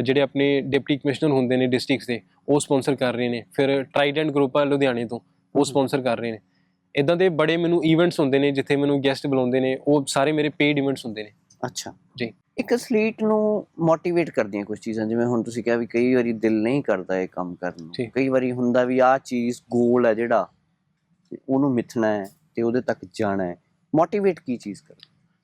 ਜਿਹੜੇ ਆਪਣੇ ਡਿਪਟੀ ਕਮਿਸ਼ਨਰ ਹੁੰਦੇ ਨੇ ਡਿਸਟ੍ਰਿਕਟਸ ਦੇ ਉਹ ਸਪਾਂਸਰ ਕਰ ਰਹੇ ਨੇ। ਫਿਰ ਟ੍ਰਾਈਡੈਂਟ ਗਰੁੱਪ ਆ ਲੁਧਿਆਣੇ ਤੋਂ ਉਹ ਹਮ। ਸਪਾਂਸਰ ਕਰ ਰਹੇ ਨੇ। ਇਦਾਂ ਦੇ ਬੜੇ ਮੈਨੂੰ ਇਵੈਂਟਸ ਹੁੰਦੇ ਨੇ ਜਿੱਥੇ ਮੈਨੂੰ ਗੈਸਟ ਬੁਲਾਉਂਦੇ ਨੇ ਉਹ ਸਾਰੇ ਮੇਰੇ ਪੇਡ ਇਵੈਂਟਸ ਹੁੰਦੇ ਨੇ। ਅੱਛਾ। ਜੀ। ਇੱਕ ਐਥਲੀਟ ਨੂੰ ਮੋਟੀਵੇਟ ਕਰਦੀਆਂ ਕੁਝ ਚੀਜ਼ਾਂ ਜਿਵੇਂ ਹੁਣ ਤੁਸੀਂ ਕਿਹਾ ਵੀ ਕਈ ਵਾਰੀ ਦਿਲ ਨਹੀਂ ਕਰਦਾ ਇਹ ਕੰਮ ਕਰਨ। ਨੂੰ। ਕਈ ਵਾਰੀ ਹੁੰਦਾ ਵੀ ਆਹ ਚੀਜ਼ ਗੋਲ ਹੈ ਜਿਹੜਾ ਉਹਨੂੰ ਮਿਥਣਾ ਹੈ ਤੇ ਉਹਦੇ ਤੱਕ ਜਾਣਾ ਹੈ। ਮੋਟੀਵੇਟ ਕੀ ਚੀਜ਼ ਕਰ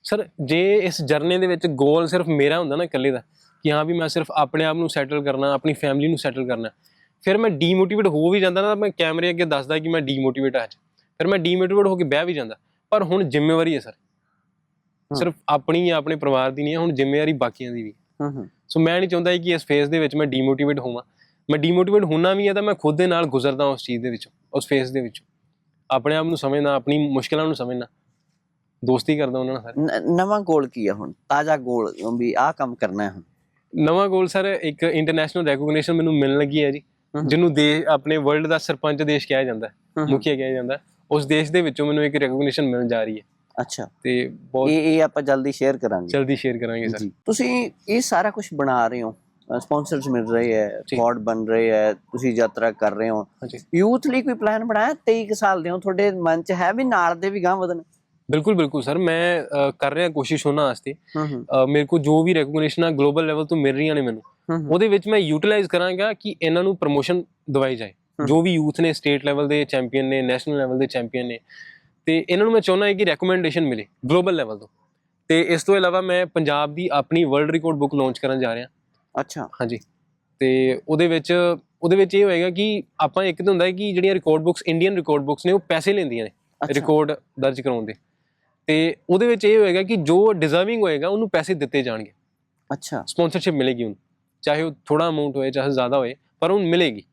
ਸਰ ਜੇ ਇਸ ਜਰਨੀ ਦੇ ਵਿੱਚ ਗੋਲ ਸਿਰਫ ਮੇਰਾ ਹੁੰਦਾ ਨਾ ਇਕੱਲੇ ਦਾ ਕਿ ਹਾਂ ਵੀ ਮੈਂ ਸਿਰਫ ਆਪਣੇ ਆਪ ਨੂੰ ਸੈਟਲ ਕਰਨਾ ਆਪਣੀ ਫੈਮਿਲੀ ਨੂੰ ਸੈਟਲ ਕਰਨਾ ਫਿਰ ਮੈਂ ਡੀਮੋਟੀਵੇਟ ਹੋ ਵੀ ਜਾਂਦਾ ਨਾ ਮੈਂ ਕੈਮਰੇ ਅੱਗੇ ਦੱਸਦਾ ਕਿ ਮੈਂ ਡੀਮੋਟੀਵੇਟ ਆ ਅੱਜ। ਫਿਰ ਮੈਂ ਡੀਮੋਟੀਵੇਟ ਹੋ ਕੇ ਬਹਿ ਵੀ ਜਾਂਦਾ। ਪਰ ਹੁਣ ਜ਼ਿੰਮੇਵਾਰੀ ਹੈ ਸਰ। ਸਿਰਫ ਆਪਣੀ ਜਾਂ ਆਪਣੇ ਪਰਿਵਾਰ ਦੀ ਨਹੀਂ ਹੈ ਹੁਣ ਜ਼ਿੰਮੇਵਾਰੀ ਬਾਕੀਆਂ ਦੀ ਵੀ। ਹੂੰ ਹੂੰ। ਸੋ ਮੈਂ ਨਹੀਂ ਚਾਹੁੰਦਾ ਕਿ ਇਸ ਫੇਜ਼ ਦੇ ਵਿੱਚ ਮੈਂ ਡੀਮੋਟੀਵੇਟ ਹੋਵਾਂ। ਮੈਂ ਡੀਮੋਟੀਵੇਟ ਹੋਣਾ ਵੀ ਹੈ ਤਾਂ ਮੈਂ ਖੁਦ ਦੇ ਨਾਲ ਗੁਜ਼ਰਦਾ ਉਸ ਚੀਜ਼ ਦੇ ਵਿੱਚੋਂ ਉਸ ਫੇਜ਼ ਦੇ ਵਿੱਚੋਂ। ਆਪਣੇ ਆਪ ਨੂੰ ਸਮਝਣਾ ਆਪਣੀ ਮੁਸ਼ਕਲਾਂ ਨੂੰ ਸਮਝਣਾ। ਦੋਸਤੀ ਕਰਦਾ ਉਹਨਾਂ ਨਾਲ ਸਰ। ਨਵਾਂ ਗੋਲ ਕੀ ਹੈ ਹੁਣ? ਤਾਜ਼ਾ ਗੋਲ ਵੀ ਆਹ ਕੰਮ ਕਰਨਾ ਹੈ ਹੁਣ। ਨਵਾਂ ਗੋਲ ਸਰ ਇੱਕ ਇੰਟਰਨੈਸ਼ਨਲ ਰੈਕੋਗਨੀਸ਼ਨ ਮੈਨੂੰ ਮਿਲਣ ਲੱਗੀ ਹੈ ਜੀ। ਜਿਹਨੂੰ ਦੇ ਆਪਣੇ ਵਰਲਡ ਦਾ ਸਰਪੰਚ ਦੇਸ਼ ਕਿਹਾ ਜਾਂਦਾ। ਮੁਖੀਆ ਕਿਹਾ ਜਾਂਦਾ। ਉਸ ਦੇਸ਼ ਦੇ ਵਿੱਚੋਂ ਮੈਨੂੰ ਇੱਕ ਰੈਕੋਗਨੀਸ਼ਨ ਮਿਲਣ ਜਾ ਰਹੀ ਹੈ। ਅੱਛਾ। ਤੇ ਬਹੁਤ ਇਹ ਇਹ ਆਪਾਂ ਜਲਦੀ ਸ਼ੇਅਰ ਕਰਾਂਗੇ। ਜਲਦੀ ਸ਼ੇਅਰ ਕਰਾਂਗੇ ਸਰ ਤੁਸੀਂ ਇਹ ਸਾਰਾ ਕੁਝ ਬਣਾ ਰਹੇ ਹੋ। ਸਪਾਂਸਰਸ ਮਿਲ ਰਹੇ ਹੈ। ਰਿਕਾਰਡ ਬਣ ਰਹੇ ਹੈ ਤੁਸੀਂ ਯਾਤਰਾ ਕਰ ਰਹੇ ਹੋ। ਯੂਥ ਲਈ ਕੋਈ ਪਲਾਨ ਬਣਾਇਆ? 23 ਕੁ ਸਾਲ ਦੇ ਹੋ ਤੁਹਾਡੇ ਮਨ 'ਚ ਹੈ ਵੀ ਨਾਲ ਦੇ ਵੀ ਗਾਂ ਵਧਣ? ਬਿਲਕੁਲ ਬਿਲਕੁਲ ਸਰ ਮੈਂ ਕਰ ਰਿਹਾ ਕੋਸ਼ਿਸ਼ ਉਹਨਾਂ ਵਾਸਤੇ। ਮੇਰੇ ਕੋਲ ਜੋ ਵੀ ਰੈਕੋਗਨੀਸ਼ਨਾਂ ਗਲੋਬਲ ਲੈਵਲ ਤੋਂ ਮਿਲ ਰਹੀਆਂ ਨੇ ਮੈਨੂੰ। ਉਹਦੇ ਵਿੱਚ ਮੈਂ ਯੂਟਿਲਾਈਜ਼ ਕਰਾਂਗਾ ਕਿ ਇਹਨਾਂ ਨੂੰ ਪ੍ਰੋਮੋਸ਼ਨ ਦਵਾਈ ਜਾਏ। ਜੋ ਵੀ ਯੂਥ ਨੇ ਸਟੇਟ ਲੈਵਲ ਦੇ ਚੈਂਪੀਅਨ ਨੇ ਨੈਸ਼ਨਲ ਲੈਵਲ ਦੇ ਚੈਂਪੀਅਨ ਨੇ ਤੇ ਇਹਨਾਂ ਨੂੰ ਮੈਂ ਚਾਹੁੰਦਾ ਹਾਂ ਕਿ ਰეკਮੈਂਡੇਸ਼ਨ ਮਿਲੇ ਗਲੋਬਲ ਲੈਵਲ ਤੋਂ। ਤੇ ਇਸ ਤੋਂ ਇਲਾਵਾ ਮੈਂ ਪੰਜਾਬ ਦੀ ਆਪਣੀ ਵਰਲਡ ਰਿਕਾਰਡ ਬੁੱਕ ਲਾਂਚ ਕਰਨ ਜਾ ਰਿਹਾ। ਅੱਛਾ। ਹਾਂਜੀ। ਤੇ ਉਹਦੇ ਵਿੱਚ ਉਹਦੇ ਵਿੱਚ ਇਹ ਹੋਏਗਾ ਕਿ ਆਪਾਂ ਇੱਕ ਤਾਂ ਹੁੰਦਾ ਹੈ ਕਿ ਜਿਹੜੀਆਂ record books Indian record books ਨੇ ਉਹ ਪੈਸੇ ਲੈਂਦੀਆਂ ਨੇ ਰਿਕਾਰਡ ਦਰਜ ਕਰਾਉਣ ਦੇ। ਤੇ ਉਹਦੇ ਵਿੱਚ ਇਹ ਹੋਏਗਾ ਕਿ ਜੋ ਡਿਜ਼ਰਵਿੰਗ ਹੋਏਗਾ ਉਹਨੂੰ ਪੈਸੇ ਦਿੱਤੇ ਜਾਣਗੇ। ਅੱਛਾ। ਸਪਾਂਸਰਸ਼ਿਪ ਮਿਲੇਗੀ ਉਹਨੂੰ। ਚਾਹੇ ਉਹ ਥੋੜਾ ਅਮਾਉਂਟ ਹੋਏ ਚਾਹੇ ਜ਼ਿਆਦਾ ਹੋਏ ਪਰ ਉਹਨੂੰ ਮਿਲੇਗੀ।